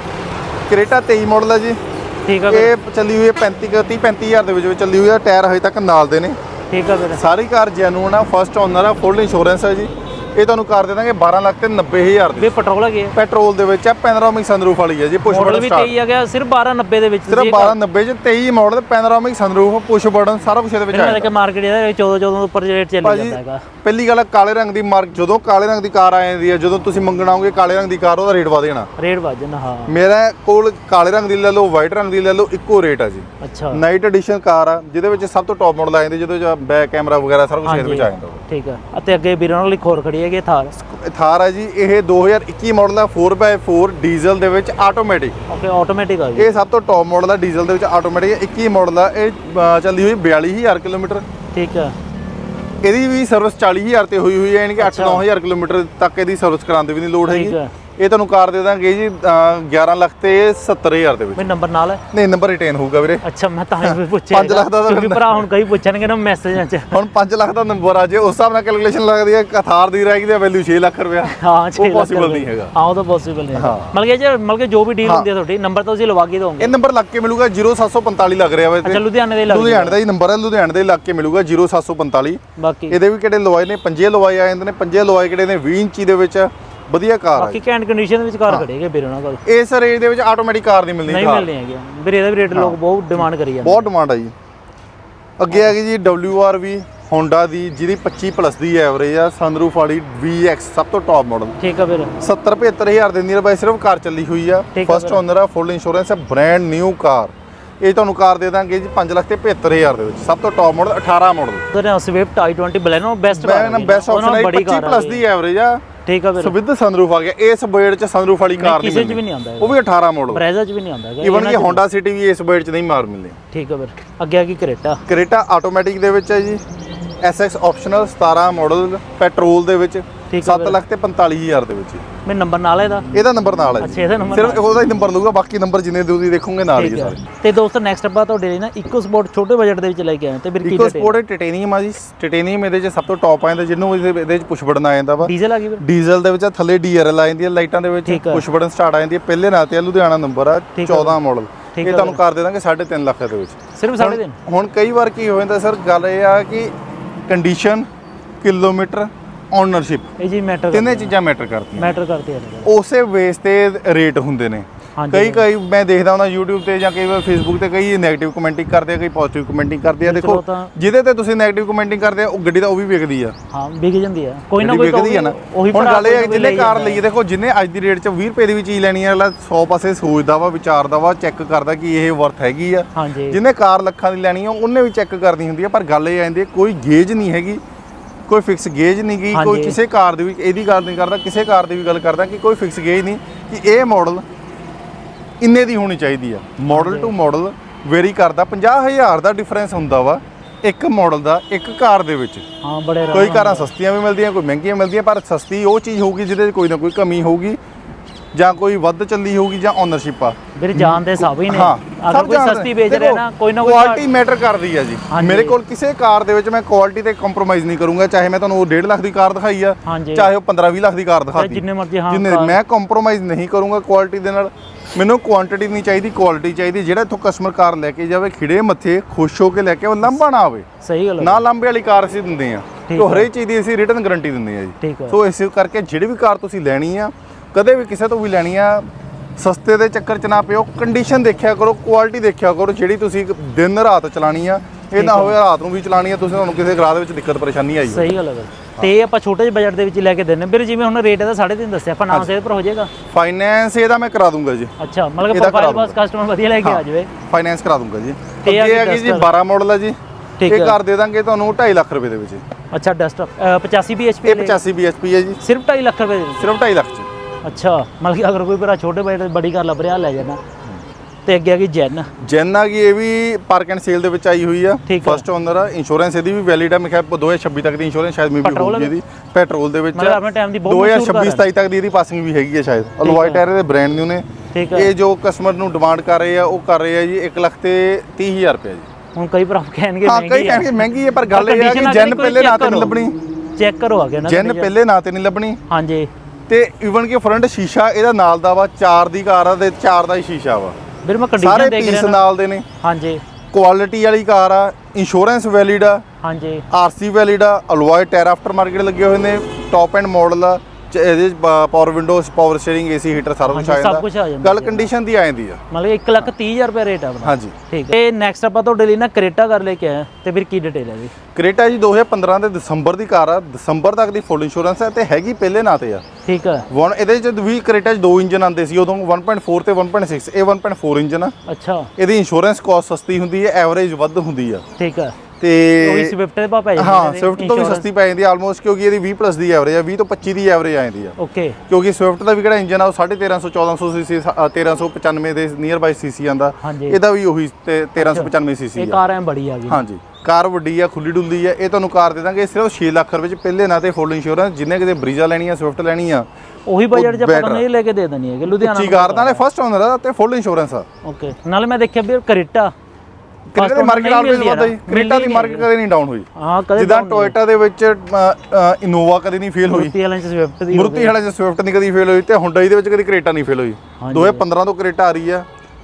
ਕਰੇਟਾ 23 ਮਾਡਲ ਹੈ ਜੀ। ਠੀਕ ਆ ਵੀਰ। ਇਹ ਚੱਲੀ ਹੋਈ ਹੈ 35 ਕੁ- 30 35000 ਦੇ ਵਿੱਚ ਵਿੱਚ ਚੱਲੀ ਹੋਈ ਹੈ ਟਾਇਰ ਹਜੇ ਤੱਕ ਨਾਲ ਦੇ ਨੇ। ਠੀਕ ਆ ਵੀਰ। ਸਾਰੀ ਕਾਰ ਜੈਨੂਨ ਆ ਫਸਟ ਓਨਰ ਆ ਫੁੱਲ ਇੰਸ਼ੋਰੈਂਸ ਹੈ ਜੀ। ਇਹ ਤੁਹਾਨੂੰ ਕਰ ਦੇ ਦਾਂਗੇ 12 ਲੱਖ ਤੇ 90000 ਦੀ। ਵੀ ਪੈਟਰੋਲ ਹੈਗੇ ਆ। ਪੈਟਰੋਲ ਦੇ ਵਿੱਚ ਆ ਪੈਨੋਰਾਮਿਕ ਸਨਰੂਫ ਵਾਲੀ ਹੈ ਜੀ ਪੁਸ਼ ਮਾਡਲ ਵੀ ਸਟਾਰਟ 23 ਆ ਗਿਆ ਸਿਰਫ 1290 ਦੇ ਵਿੱਚ ਸਿਰਫ 1290 ਚ 23 model panoramic sunroof push button ਸਾਰਾ ਕੁਝ ਇਹਦੇ ਵਿੱਚ ਆਇਆ ਲੱਗਾ ਮਾਰਕੀਟ ਇਹਦਾ 14 14 ਉੱਪਰ ਰੇਟ ਚੱਲੀ ਜਾਂਦਾ ਹੈਗਾ। ਪਹਿਲੀ ਗੱਲ ਆ, ਕਾਲੇ ਰੰਗ ਦੀ ਮਾਰਕ ਜਦੋਂ ਕਾਲੇ ਰੰਗ ਦੀ ਕਾਰ ਆ ਜਾਂਦੀ ਹੈ ਜਦੋਂ ਤੁਸੀਂ ਮੰਗਣ ਆਓਗੇ ਕਾਲੇ ਰੰਗ ਦੀ ਕਾਰ ਉਹਦਾ ਰੇਟ ਵਧ ਜਾਣਾ। ਰੇਟ ਵੱਜ ਜਾਂਦਾ ਹਾਂ। ਮੇਰਾ ਕੋਲ ਕਾਲੇ ਰੰਗ ਦੀ ਲੈ ਲਓ ਵਾਈਟ ਰੰਗ ਦੀ ਲੈ ਲਓ ਇੱਕੋ ਰੇਟ ਆ ਜੀ। ਅੱਛਾ। ਨਾਈਟ ਐਡੀਸ਼ਨ ਕਾਰ ਆ ਜਿਹਦੇ ਵਿੱਚ ਸਭ ਤੋਂ ਟੌਪ ਮਾਡਲ ਆ ਜਾਂਦੇ ਜਿਹਦੇ ਵਿੱਚ ਬੈਕ ਕੈਮਰਾ ਵਗੈਰਾ ਸਾਰਾ ਕੁਝ ਇਹਦੇ ਵਿੱਚ ਆ ਜਾਂਦਾ। ਠੀਕ ਆ। ਅਤੇ ਅੱਗੇ ਵੀਰਾਂ ਨਾਲ ਇੱਕ ਹੋਰ ਖੜੀ ਹੈਗੀ ਥਾਰ? ਥਾਰ ਆ ਜੀ ਇਹ 2021 ਮਾਡਲ ਆ 4x4 ਡੀਜ਼ਲ ਦੇ ਵਿੱਚ ਆਟੋਮੈਟਿਕ ਓਕੇ ਆਟੋਮੈਟਿਕ ਆ ਗਈ ਇਹ ਸਭ ਤੋਂ ਟੌਪ ਮਾਡਲ ਆ ਡੀਜ਼ਲ ਦੇ ਵਿੱਚ ਆਟੋਮੈਟਿਕ ਹੈ। 21 ਮਾਡਲ ਆ ਇਹ ਅ, ਚੱਲੀ ਹੋਈ 42000 ਕਿਲੋਮੀਟਰ। ਠੀਕ ਆ। ਇਹਦੀ ਵੀ ਸਰਵਿਸ 40000 ਤੇ ਹੋਈ ਹੋਈ ਹੈ ਯਾਨੀ ਕਿ 8-9000 ਕਿਲੋਮੀਟਰ ਤੱਕ ਇਹਦੀ ਸਰਵਿਸ ਕਰਾਉਣ ਦੀ ਵੀ ਨਹੀਂ ਲੋੜ ਹੈਗੀ। ਠੀਕ ਹੈ ਇਹ ਤੁਹਾਨੂੰ ਕਾਰ ਦੇ ਦਾਂਗੇ ਜੀ ਅ, 11 ਲੱਖ ਤੇ 70000 ਦੇ ਵਿੱਚ। ਮੇਰੇ ਨੰਬਰ ਨਾਲ ਹੈ? ਨਹੀਂ ਨੰਬਰ ਰਿਟੇਨ ਹੋਊਗਾ ਵੀਰੇ। ਅੱਛਾ ਮੈਂ ਤਾਂ ਹੀ ਪੁੱਛਿਆ ਪੰਜ ਲੱਖ ਦਾ ਕਿਉਂਕਿ ਭਰਾ ਹੁਣ ਕਈ ਪੁੱਛਣਗੇ ਨਾ ਮੈਸੇਜਾਂ 'ਚ। ਹੁਣ 5 ਲੱਖ ਦਾ ਨੰਬਰ ਆ ਜੇ ਉਸ ਹਿਸਾਬ ਨਾਲ ਕੈਲਕੂਲੇਸ਼ਨ ਲੱਗਦੀ ਹੈ ਕਥਾਰ ਦੀ ਰਹਿ ਗਈ ਤੇ ਵੈਲਿਊ 6 ਲੱਖ ਰੁਪਇਆ। ਹਾਂ ਉਹ 6 ਲੱਖ possible ਰੁਪਏ। ਨਹੀਂ ਹੈਗਾ। ਹਾਂ ਉਹ ਤਾਂ ਪੋਸੀਬਲ ਨਹੀਂ। ਮਤਲਬ ਕਿ ਜੇ ਮਤਲਬ ਕਿ ਜੋ ਵੀ ਡੀਲ ਹੁੰਦੀ ਹੈ ਤੁਹਾਡੀ ਨੰਬਰ ਤਾਂ ਤੁਸੀਂ ਲਵਾ ਕੇ ਦੋਗੇ ਇਹ ਨੰਬਰ ਲੱਗ ਕੇ ਮਿਲੂਗਾ 0745 ਲੱਗ ਰਿਹਾ ਵਾ ਅੱਛਾ ਲੁਧਿਆਣੇ ਦੇ ਲੱਗ ਲੁਧਿਆਣੇ ਦਾ ਹੀ ਨੰਬਰ ਹੈ ਲੁਧਿਆਣੇ ਦੇ ਲੱਗ ਕੇ ਮਿਲੂਗਾ 0745 ਬਾਕੀ। ਇਹਦੇ ਵੀ ਕਿਹੜੇ ਲਵਾਏ ਨੇ? ਪੰਜੇ ਲਵਾਏ ਆ ਜਾਂਦੇ ਨੇ। ਪੰਜੇ ਲਵਾਏ ਕਿਹੜੇ ਨੇ? 20 ਇੰਚੀ ਦੇ ਵਿੱਚ। ਵਧੀਆ ਕਾਰ ਆ ਬਾਕੀ ਕੈਂਡ ਕੰਡੀਸ਼ਨ ਦੇ ਵਿੱਚ ਕਾਰ ਖੜੇਗੇ ਵੀਰੇ ਉਹਨਾਂ ਕੋਲ। ਇਸ ਰੇਂਜ ਦੇ ਵਿੱਚ ਆਟੋਮੈਟਿਕ ਕਾਰ ਨਹੀਂ ਮਿਲਣੀ ਨਹੀਂ ਕਾਰ। ਮਿਲਣੀ ਹੈਗੀ ਵੀਰੇ ਇਹਦਾ ਵੀ ਰੇਟ ਲੋਕ ਬਹੁਤ ਡਿਮਾਂਡ ਕਰੀ ਜਾਂਦੇ। ਬਹੁਤ ਡਿਮਾਂਡ ਆ ਜੀ। ਅੱਗੇ ਆ ਗਈ ਜੀ WRV Honda ਦੀ ਜਿਹਦੀ 25 ਪਲੱਸ ਦੀ ਐਵਰੇਜ ਆ ਸਨਰੂਫ ਵਾਲੀ VX ਸਭ ਤੋਂ ਟੌਪ ਮਾਡਲ ਠੀਕ ਆ ਵੀਰ। 70 75000 ਦੇ ਨੀਅਰ ਬਾਈ ਸਿਰਫ ਕਾਰ ਚੱਲੀ ਹੋਈ ਆ। ਠੀਕ ਆ ਫਸਟ ਓਨਰ ਆ ਫੁੱਲ ਇੰਸ਼ੋਰੈਂਸ ਹੈ ਬ੍ਰਾਂਡ ਨਿਊ ਕਾਰ ਇਹ ਤੁਹਾਨੂੰ ਕਾਰ ਦੇ ਦਾਂਗੇ ਜੀ 5 ਲੱਖ ਤੇ 75000 ਦੇ ਵਿੱਚ। ਸਭ ਤੋਂ ਟੌਪ ਮਾਡਲ 18 ਮਾਡਲ ਉਹਦੇ Swift i20 Baleno best best option ਹੈ 25 ਪਲੱਸ ਦੀ ਐਵਰੇਜ ਆ। ਠੀਕ ਆ ਵੀਰ ਵਿਦ ਸਨਰੂਫ ਆ ਗਿਆ ਇਸ ਬੇੜ ਚ ਸਨਰੂਫ ਵਾਲੀ ਕਾਰ ਕਿਸੇ 'ਚ ਨਹੀਂ ਵੀ ਨਹੀਂ ਆਉਂਦਾ ਉਹ ਵੀ 18 ਮਾਡਲ ਬ੍ਰੈਜ਼ਾ 'ਚ ਵੀ ਨਹੀਂ ਆਉਂਦਾ ਈਵਨ ਕਿ Honda City ਵੀ ਇਸ ਬੇੜ ਚ ਨਹੀਂ ਮਾਰ ਮਿਲਣੀ। ਠੀਕ ਆ ਵੀਰ ਅੱਗੇ ਆ ਗਈ ਕਰੇਟਾ ਕਰੇਟਾ ਆਟੋਮੈਟਿਕ ਦੇ ਵਿੱਚ ਹੈ ਜੀ। SX ਆਪਸ਼ਨਲ 17 ਮਾਡਲ ਪੈਟਰੋਲ ਦੇ ਵਿੱਚ ਠੀਕ ਆ 7 ਲੱਖ ਤੇ 45000 ਦੇ ਵਿੱਚ ਮੇਰੇ ਨੰਬਰ ਨਾਲ ਇਹਦਾ? ਇਹਦਾ ਨੰਬਰ ਨਾਲ ਹੈ ਅੱਛਾ ਇਹਦਾ ਨੰਬਰ ਸਿਰਫ ਉਹਦਾ ਹੀ ਨੰਬਰ ਲਊਗਾ ਬਾਕੀ ਨੰਬਰ ਜਿੰਨੇ ਤੁਸੀਂ ਦੇਖੋਗੇ ਨਾਲ ਹੀ ਹੈ। ਸਾਰੇ। ਤੇ ਦੋਸਤੋ ਨੈਕਸਟ ਆਪਾਂ ਤੁਹਾਡੇ ਲਈ ਨਾ ਇਕੋ ਸਪੋਰਟ ਛੋਟੇ ਬਜਟ ਦੇ ਵਿੱਚ ਲੈ ਕੇ ਆਏ ਹਾਂ। ਤੇ ਵੀਰ ਕੀ ਇਕੋ ਸਪੋਰਟ ਟਿਟੇਨੀਅਮ ਆ ਜੀ। ਟਿਟੇਨੀਅਮ ਇਹਦੇ 'ਚ ਸਭ ਤੋਂ ਟੌਪ ਆ ਜਾਂਦਾ ਜਿਹਨੂੰ ਇਹਦੇ ਇਹਦੇ 'ਚ ਪੁਸ਼ ਬਟਨ ਆ ਜਾਂਦਾ ਵਾ। ਡੀਜ਼ਲ ਆ ਗਈ ਵੀਰ? ਡੀਜ਼ਲ ਦੇ ਵਿੱਚ ਆ, ਥੱਲੇ ਡੀਆਰਐਲ ਆ ਜਾਂਦੀ ਹੈ ਲਾਈਟਾਂ ਦੇ ਵਿੱਚ ਠੀਕ ਆ। ਪੁਸ਼ ਬਟਨ ਸਟਾਰਟ ਆ ਜਾਂਦੀ ਹੈ ਪਹਿਲੇ ਨਾਂ ਤੇ ਆ, ਲੁਧਿਆਣਾ ਨੰਬਰ ਆ ਠੀਕ ਆ। 14 ਮਾਡਲ ਠੀਕ ਇਹ ਆ ਤੁਹਾਨੂੰ ਕਰ ਦੇ ਦਾਂਗੇ 3.5 ਲੱਖ ਦੇ ਵਿੱਚ। ਸਿਰਫ ਸਾਢੇ ਤਿੰਨ? ਹੁਣ ਕਈ ਵਾਰ ਕੀ ਹੋ ਜਾਂਦਾ ਸਰ ਗੱਲ ਇਹ ਆ ਕਿ ਕੰਡੀਸ਼ਨ ਕਿਲੋਮੀਟਰ ਓਨਰਸ਼ਿਪ ਇਹ ਜੀ ਮੈਟਰ ਤਿੰਨੇ ਚੀਜ਼ਾਂ ਮੈਟਰ ਕਰਦੀਆਂ ਮੈਟਰ ਕਰਦੀ ਹੈ ਉਸੇ ਬੇਸ ਤੇ ਰੇਟ ਹੁੰਦੇ ਨੇ। ਕਈ ਕਈ ਮੈਂ ਦੇਖਦਾ ਹੁੰਦਾ YouTube ਤੇ ਜਾਂ ਕਈ ਵਾਰ Facebook ਤੇ ਕਈ 네ਗੇਟਿਵ ਕਮੈਂਟਿੰਗ ਕਰਦੇ ਆ ਕਈ ਪੋਜ਼ਿਟਿਵ ਕਮੈਂਟਿੰਗ ਕਰਦੇ ਆ। ਦੇਖੋ ਜਿਹਦੇ ਤੇ ਤੁਸੀਂ 네ਗੇਟਿਵ ਕਮੈਂਟਿੰਗ ਕਰਦੇ ਆ ਉਹ ਗੱਡੀ ਤਾਂ ਉਹ ਵੀ ਵਿਕਦੀ ਆ। ਹਾਂ ਵਿਕ ਜਾਂਦੀ ਹੈ ਕੋਈ ਨਾ ਕੋਈ ਵਿਕਦੀ ਆ ਨਾ। ਹੁਣ ਗੱਲ ਇਹ ਹੈ ਜਿਹਨੇ ਕਾਰ ਲਈ ਦੇਖੋ ਜਿਹਨੇ ਅੱਜ ਦੀ ਰੇਟ 'ਚ 20 ਰੁਪਏ ਦੀ ਵੀ ਚੀਜ਼ ਲੈਣੀ ਹੈ ਅਗਲਾ 100 ਪਾਸੇ ਸੋਚਦਾ ਵਾ ਵਿਚਾਰਦਾ ਵਾ ਚੈੱਕ ਕਰਦਾ ਕਿ ਇਹ ਵਰਥ ਹੈਗੀ ਆ। ਜਿਹਨੇ ਕਾਰ ਲੱਖਾਂ ਦੀ ਲੈਣੀ ਆ ਉਹਨੇ ਵੀ ਚੈੱਕ ਕਰਨੀ ਹੁੰਦੀ ਆ ਪਰ ਗੱਲ ਇਹ ਆਂਦੀ ਕੋਈ ਗੇਜ ਨਹੀਂ ਹੈਗੀ ਕੋਈ ਫਿਕਸ ਗੇਜ ਨਹੀਂ ਗਈ ਕੋਈ। ਕਿਸੇ ਕਾਰ ਦੀ ਵੀ ਇਹਦੀ ਗੱਲ ਨਹੀਂ ਕਰਦਾ ਕਿਸੇ ਕਾਰ ਦੀ ਵੀ ਗੱਲ ਕਰਦਾ ਕਿ ਕੋਈ ਫਿਕਸ ਗੇਜ ਨਹੀਂ ਕਿ ਇਹ ਮਾਡਲ ਇੰਨੇ ਦੀ ਹੋਣੀ ਚਾਹੀਦੀ ਆ। ਮਾਡਲ ਟੂ ਮਾਡਲ ਵੇਰੀ ਕਰਦਾ 50000 ਦਾ ਡਿਫਰੈਂਸ ਹੁੰਦਾ ਵਾ ਇੱਕ ਮਾਡਲ ਦਾ ਇੱਕ ਕਾਰ ਦੇ ਵਿੱਚ। ਹਾਂ ਬੜੇ ਕੋਈ। ਕਾਰਾਂ ਸਸਤੀਆਂ ਵੀ ਮਿਲਦੀਆਂ ਕੋਈ ਮਹਿੰਗੀਆਂ ਮਿਲਦੀਆਂ ਪਰ ਸਸਤੀ ਉਹ ਚੀਜ਼ ਹੋਊਗੀ ਜਿਹਦੇ ਕੋਈ ਨਾ ਕੋਈ ਕਮੀ ਹੋਊਗੀ ਜਾਂ ਕੋਈ ਵੱਧ ਚੱਲੀ ਹੋਊਗੀ ਜਾਂ ਓਨਰਸ਼ਿਪ ਆ। ਵੀਰ ਜਾਨ ਦੇ ਹਿਸਾਬ ਹੀ ਨੇ। ਹਾਂ ਅਗਰ ਕੋਈ ਸਸਤੀ ਵੇਚ ਰਿਹਾ ਨਾ ਕੋਈ ਨਾ ਕੋਈ ਕੁਆਲਿਟੀ ਮੈਟਰ ਕਰਦੀ ਆ ਜੀ। ਮੇਰੇ ਕੋਲ ਕਿਸੇ ਕਾਰ ਦੇ ਵਿੱਚ ਮੈਂ ਕੁਆਲਿਟੀ ਤੇ ਕੰਪਰੋਮਾਈਜ਼ ਨਹੀਂ ਕਰੂੰਗਾ ਚਾਹੇ ਮੈਂ ਤੁਹਾਨੂੰ ਉਹ 1.5 ਲੱਖ ਦੀ ਕਾਰ ਦਿਖਾਈ ਆ। ਚਾਹੇ ਉਹ 15-20 ਲੱਖ ਦੀ ਕਾਰ ਦਿਖਾਤੀ। ਜਿੰਨੇ ਮਰਜ਼ੀ ਹਾਂ ਜਿੰਨੇ ਮੈਂ ਕੰਪਰੋਮਾਈਜ਼ ਨਹੀਂ ਕਰੂੰਗਾ ਕੁਆਲਿਟੀ ਦੇ ਨਾਲ ਮੈਨੂੰ ਕੁਆਂਟੀਟੀ ਨਹੀਂ ਚਾਹੀਦੀ ਕੁਆਲਿਟੀ ਚਾਹੀਦੀ ਜਿਹੜਾ ਇੱਥੋਂ ਕਸਟਮਰ ਕਾਰ ਲੈ ਕੇ ਜਾਵੇ ਖਿੜੇ ਮੱਥੇ ਖੁਸ਼ ਹੋ ਕੇ ਲੈ ਕੇ ਉਹ ਲੰਬਾ ਨਾ ਆਵੇ। ਸਹੀ ਗੱਲ ਹੈ ਨਾ ਲਾਂਬੇ ਵਾਲੀ ਕਾਰ ਅਸੀਂ ਦਿੰਦੇ ਆ ਤੇ ਹਰੇਕ ਚੀਜ਼ ਦੀ ਅਸੀਂ ਰਿਟਰਨ ਗਾਰੰਟੀ ਦਿੰਦੇ ਆ ਜੀ। ਸੋ ਇਸ ਕਰਕੇ ਜਿਹੜੀ ਵੀ ਕਾਰ ਤੁਸੀਂ ਲੈਣੀ ਆ ਕਦੇ ਵੀ ਕਿਸੇ ਤੋਂ ਵੀ ਲੈਣੀ ਆ ਸਸਤੇ ਦੇ ਚੱਕਰ 'ਚ ਨਾ ਪਿਓ ਕੰਡੀਸ਼ਨ ਦੇਖਿਆ ਕਰੋ ਕੁਆਲਿਟੀ ਦੇਖਿਆ ਕਰੋ ਜਿਹੜੀ ਤੁਸੀਂ ਦਿਨ ਰਾਤ ਚਲਾਣੀ ਆ ਇਹ ਨਾ ਹੋਵੇ ਰਾਤ ਨੂੰ ਵੀ ਚਲਾਣੀ ਆ ਤੁਸੀਂ ਤੁਹਾਨੂੰ ਕਿਸੇ ਗਰਾਹ ਦੇ ਵਿੱਚ ਦਿੱਕਤ ਪਰੇਸ਼ਾਨੀ ਆਈ। ਸਹੀ ਗੱਲ ਹੈ ਤੇ ਇਹ ਆਪਾਂ ਛੋਟੇ ਜਿਹੇ ਬਜਟ ਦੇ ਵਿੱਚ ਲੈ ਕੇ ਦਿੰਨੇ ਵੀਰ ਜਿਵੇਂ ਹੁਣ ਰੇਟ ਇਹਦਾ 3.5 ਦੱਸਿਆ ਫਾਈਨਾਂਸ ਇਹਦੇ ਪਰ ਹੋ ਜਾਏਗਾ। ਫਾਈਨੈਂਸ ਇਹਦਾ ਮੈਂ ਕਰਾ ਦੂੰਗਾ ਜੀ। ਅੱਛਾ ਮਤਲਬ ਕਿ ਪ੍ਰੋਫਾਈਲ ਬਸ ਕਸਟਮਰ ਵਧੀਆ ਲੈ ਕੇ ਆ ਜਾਵੇ। ਫਾਈਨੈਂਸ ਕਰਾ ਦੂੰਗਾ ਜੀ। ਤੇ ਇਹ ਆ ਹੈਗੀ ਜੀ Duster। 12 ਮਾਡਲ ਆ ਜੀ। ਠੀਕ ਇਹ ਹੈ। ਕਰ ਦੇ ਦਾਂਗੇ ਤੁਹਾਨੂੰ 2.5 ਲੱਖ ਰੁਪਏ ਦੇ ਵਿੱਚ। ਅੱਛਾ ਡਸਟ 85 bhp ਇਹ 85 bhp ਹੈ ਜੀ। ਸਿਰਫ 2.5 ਲੱਖ ਰੁਪਏ ਦੇ ਸਿਰਫ 2.5 ਲੱਖ ਚ। ਅੱਛਾ ਮਤਲਬ ਕਿ ਅਗਰ ਕੋਈ ਭਰਾ ਛੋਟੇ ਬਜਟ ਬੜੀ ਕਰ ਲੱਭ ਰਿਹਾ ਲੈ ਜਾਣਾ। ਤੇ ਅੱਗੇ ਆ ਗਈ ਜੈਨ। ਜੈਨ ਆ ਗਈ ਇਹ ਵੀ ਪਾਰਕ ਐਂਡ ਸੇਲ ਦੇ ਵਿੱਚ ਆਈ ਹੋਈ ਆ। ਆ। ਫਸਟ ਓਨਰ ਆ ਇੰਸ਼ੋਰੈਂਸ ਇਹਦੀ ਵੀ ਵੈਲਿਡ ਆ ਮੈਂ ਕਿਹਾ 2026 ਤੱਕ ਦੀ ਇੰਸ਼ੋਰੈਂਸ ਸ਼ਾਇਦ ਮੇਬੀ ਹੋਊਗੀ ਇਹਦੀ। ਪੈਟਰੋਲ ਦੇ ਵਿੱਚ ਮਤਲਬ ਆਪਣੇ ਟਾਈਮ ਦੀ ਬਹੁਤ ਮਸ਼ਹੂਰ 2026 ਕਾਰ ਹੈ। 27 ਤੱਕ ਦੀ ਇਹਦੀ ਪਾਸਿੰਗ ਵੀ ਹੈਗੀ ਆ ਸ਼ਾਇਦ। ਅਲਵਾਈ ਟਾਇਰ ਦੇ ਬ੍ਰਾਂਡ ਨਿਊ ਨੇ। ਠੀਕ ਹੈ ਇਹ ਜੋ ਕਸਟਮਰ ਨੂੰ ਡਿਮਾਂਡ ਕਰ ਰਹੇ ਆ ਉਹ ਕਰ ਰਹੇ ਆ ਜੀ 1 ਲੱਖ ਤੇ 30000 ਰੁਪਏ ਜੀ। ਹੁਣ ਕਈ ਭਰਾ ਕਹਿਣਗੇ ਹਾਂ ਕਈ ਕਹਿਣਗੇ ਮਹਿੰਗੀ ਹੈ ਪਰ ਗੱਲ ਇਹ ਹੈ ਕਿ ਜੈਨ ਪਹਿਲੇ ਨਾਂ ਤੇ ਨਹੀਂ ਲੱਭਣੀ। ਚੈੱਕ ਕਰੋ ਆ ਕੇ ਨਾ ਜੈਨ ਪਹਿਲੇ ਨਾਂ ਤੇ ਨਹੀਂ ਲੱਭਣੀ। ਹਾਂਜੀ। ਤੇ ਇਵਨ ਕਿ ਫਰੰਟ ਸ਼ੀਸ਼ਾ ਇਹਦਾ ਨਾਲ ਦਾ ਵਾ 4 ਦੀ ਕਾਰ ਆ ਤੇ 4 ਦਾ ਹੀ ਸ਼ੀਸ਼ਾ ਵਾ। ਵੀਰ ਮੈਂ ਸਾਰੇ ਕੰਡੀਸ਼ਨ ਦੇਖ ਪੀਸ ਰਿਹਾ ਨਾ। ਨਾਲ ਦੇ ਨੇ। ਹਾਂਜੀ। ਕੁਆਲਿਟੀ ਵਾਲੀ ਕਾਰ ਆ ਇੰਸ਼ੋਰੈਂਸ ਵੈਲਿਡ ਆ। ਹਾਂਜੀ। ਆਰਸੀ ਵੈਲਿਡ ਆ ਅਲੋਏ ਟਾਇਰ ਆਫਟਰ ਮਾਰਕੀਟ ਲੱਗੇ ਹੋਏ ਨੇ ਟੌਪ ਐਂਡ ਮਾਡਲ ਆ। ਇਹਦੇ power windows power steering AC heater ਸਾਰਾ ਕੁਝ ਆ ਸਭ ਆ ਜਾਂਦਾ ਗੱਲ। ਕੰਡੀਸ਼ਨ ਦੀ ਆ ਜਾਂਦੀ ਆ। ਮਤਲਬ 1 ਲੱਖ 30 ਹਜ਼ਾਰ ਰੁਪਏ ਰੇਟ ਆ ਆਪਣਾ। ਹਾਂਜੀ। ਠੀਕ ਤੇ ਨੈਕਸਟ ਆਪਾਂ ਤੁਹਾਡੇ ਲਈ ਨਾ ਕਰੇਟਾ ਕਰ ਲੈ ਕੇ ਆਏ ਹਾਂ। ਤੇ ਫਿਰ ਕੀ ਡਿਟੇਲ ਹੈ ਜੀ ਕ੍ਰੇਟਾ ਜੀ 2015 ਦੇ ਦਸੰਬਰ ਦੀ ਕਾਰ ਆ ਦਸੰਬਰ ਤੱਕ ਦੀ ਫੁੱਲ ਇੰਸ਼ੋਰੈਂਸ ਹੈ ਤੇ ਹੈਗੀ ਪਹਿਲੇ ਨਾਂ ਤੇ ਆ। ਠੀਕ ਹੈ ਵਨ ਇਹਦੇ ਚ ਵੀ ਕ੍ਰੇਟਾ ਚ ਦੋ ਇੰਜਨ ਆਉਂਦੇ ਸੀ ਉਦੋਂ 1.4 ਤੇ 1.6 ਇਹ 1.4 ਇੰਜਨ ਆ। ਅੱਛਾ। ਇਹਦੀ ਇੰਸ਼ੋਰੈਂਸ ਕਾਸਟ ਸਸਤੀ ਹੁੰਦੀ ਹੈ ਐਵਰੇਜ ਵੱਧ ਹੁੰਦੀ ਆ। ਠੀਕ ਹੈ ਤੇ ਉਹੀ ਸਵਿਫਟ ਦੇ ਪਾ ਪੈ ਜਾਂਦੇ ਹਾਂ ਸਵਿਫਟ ਤੋਂ ਵੀ ਸਸਤੀ ਪੈ ਜਾਂਦੀ ਆਲਮੋਸਟ ਕਿਉਂਕਿ ਇਹਦੀ 20 ਪਲੱਸ ਦੀ ਐਵਰੇਜ ਆ 20 ਤੋਂ 25 ਦੀ ਐਵਰੇਜ ਆ ਜਾਂਦੀ ਆ। ਓਕੇ ਕਿਉਂਕਿ ਸਵਿਫਟ ਦਾ ਵੀ ਕਿਹੜਾ ਇੰਜਨ ਆ ਉਹ 1350 1400 ਸੀਸੀ 1395 ਦੇ ਨੀਅਰ ਬਾਈ ਸੀਸੀ ਆਂਦਾ। ਇਹਦਾ ਵੀ ਉਹੀ ਤੇ 1395 ਸੀਸੀ ਇਹ ਆ। ਕਾਰ ਐ ਬੜੀ ਆ ਗਈ। ਹਾਂਜੀ। ਕਾਰ ਵੱਡੀ ਆ ਖੁੱਲੀ ਡੁੱਲੀ ਆ ਇਹ ਤੁਹਾਨੂੰ ਕਾਰ ਦੇ ਦਾਂਗੇ ਸਿਰਫ 6 ਲੱਖ ਰੁਪਏ ਚ ਪਹਿਲੇ ਨਾਂ ਤੇ ਫੁੱਲ ਇੰਸ਼ੋਰੈਂਸ ਜਿੰਨੇ ਕਿਤੇ ਬਰੀਜ਼ਾ ਲੈਣੀ ਆ ਸਵਿਫਟ ਲੈਣੀ ਆ ਉਹੀ ਬਜਟ ਜੇ better ਪਤਾ ਨਹੀਂ ਲੈ ਕੇ ਦੇ ਦੇਣੀ ਹੈ ਕਿ ਲੁਧਿਆਣਾ ਉੱਚੀ ਕਾਰ ਨਾਲੇ ਫਸਟ ਓਨਰ ਆ ਤੇ ਫੁੱਲ ਇੰਸ਼ੋਰੈਂਸ ਆ। ਓਕੇ ਨਾਲੇ ਮੈਂ ਦੇਖਿਆ ਵੀ ਕਰੇਟਾ। ਕ੍ਰੇਟਾ ਦੀ ਮਾਰਕੀਟ ਆਲਵੇਜ਼ ਵਧਦਾ ਜੀ ਕ੍ਰੇਟਾ ਦੀ ਮਾਰਕੀਟ ਕਦੇ ਨਹੀਂ ਡਾਊਨ ਹੋਈ? ਹਾਂ ਕਦੇ ਜਿੱਦਾਂ ਟੋਇਟਾ ਦੇ ਵਿੱਚ ਇਨੋਵਾ ਕਦੇ ਨਹੀਂ ਫੇਲ ਹੋਈ? ਮੁਰਤੀ ਵਾਲਿਆਂ ਚ ਸਵਿਫਟ ਦੀ ਮੁਰਤੀ ਵਾਲੇ ਚ ਸਵਿਫਟ ਨਹੀਂ ਕਦੀ ਫੇਲ ਹੋਈ ਤੇ ਹੁੰਡਈ ਦੇ ਵਿੱਚ ਕਦੀ ਕ੍ਰੇਟਾ ਨਹੀਂ ਫੇਲ ਹੋਈ। ਹਾਂਜੀ। 2015 ਤੋਂ ਕ੍ਰੇਟਾ ਆ ਰਹੀ ਆ।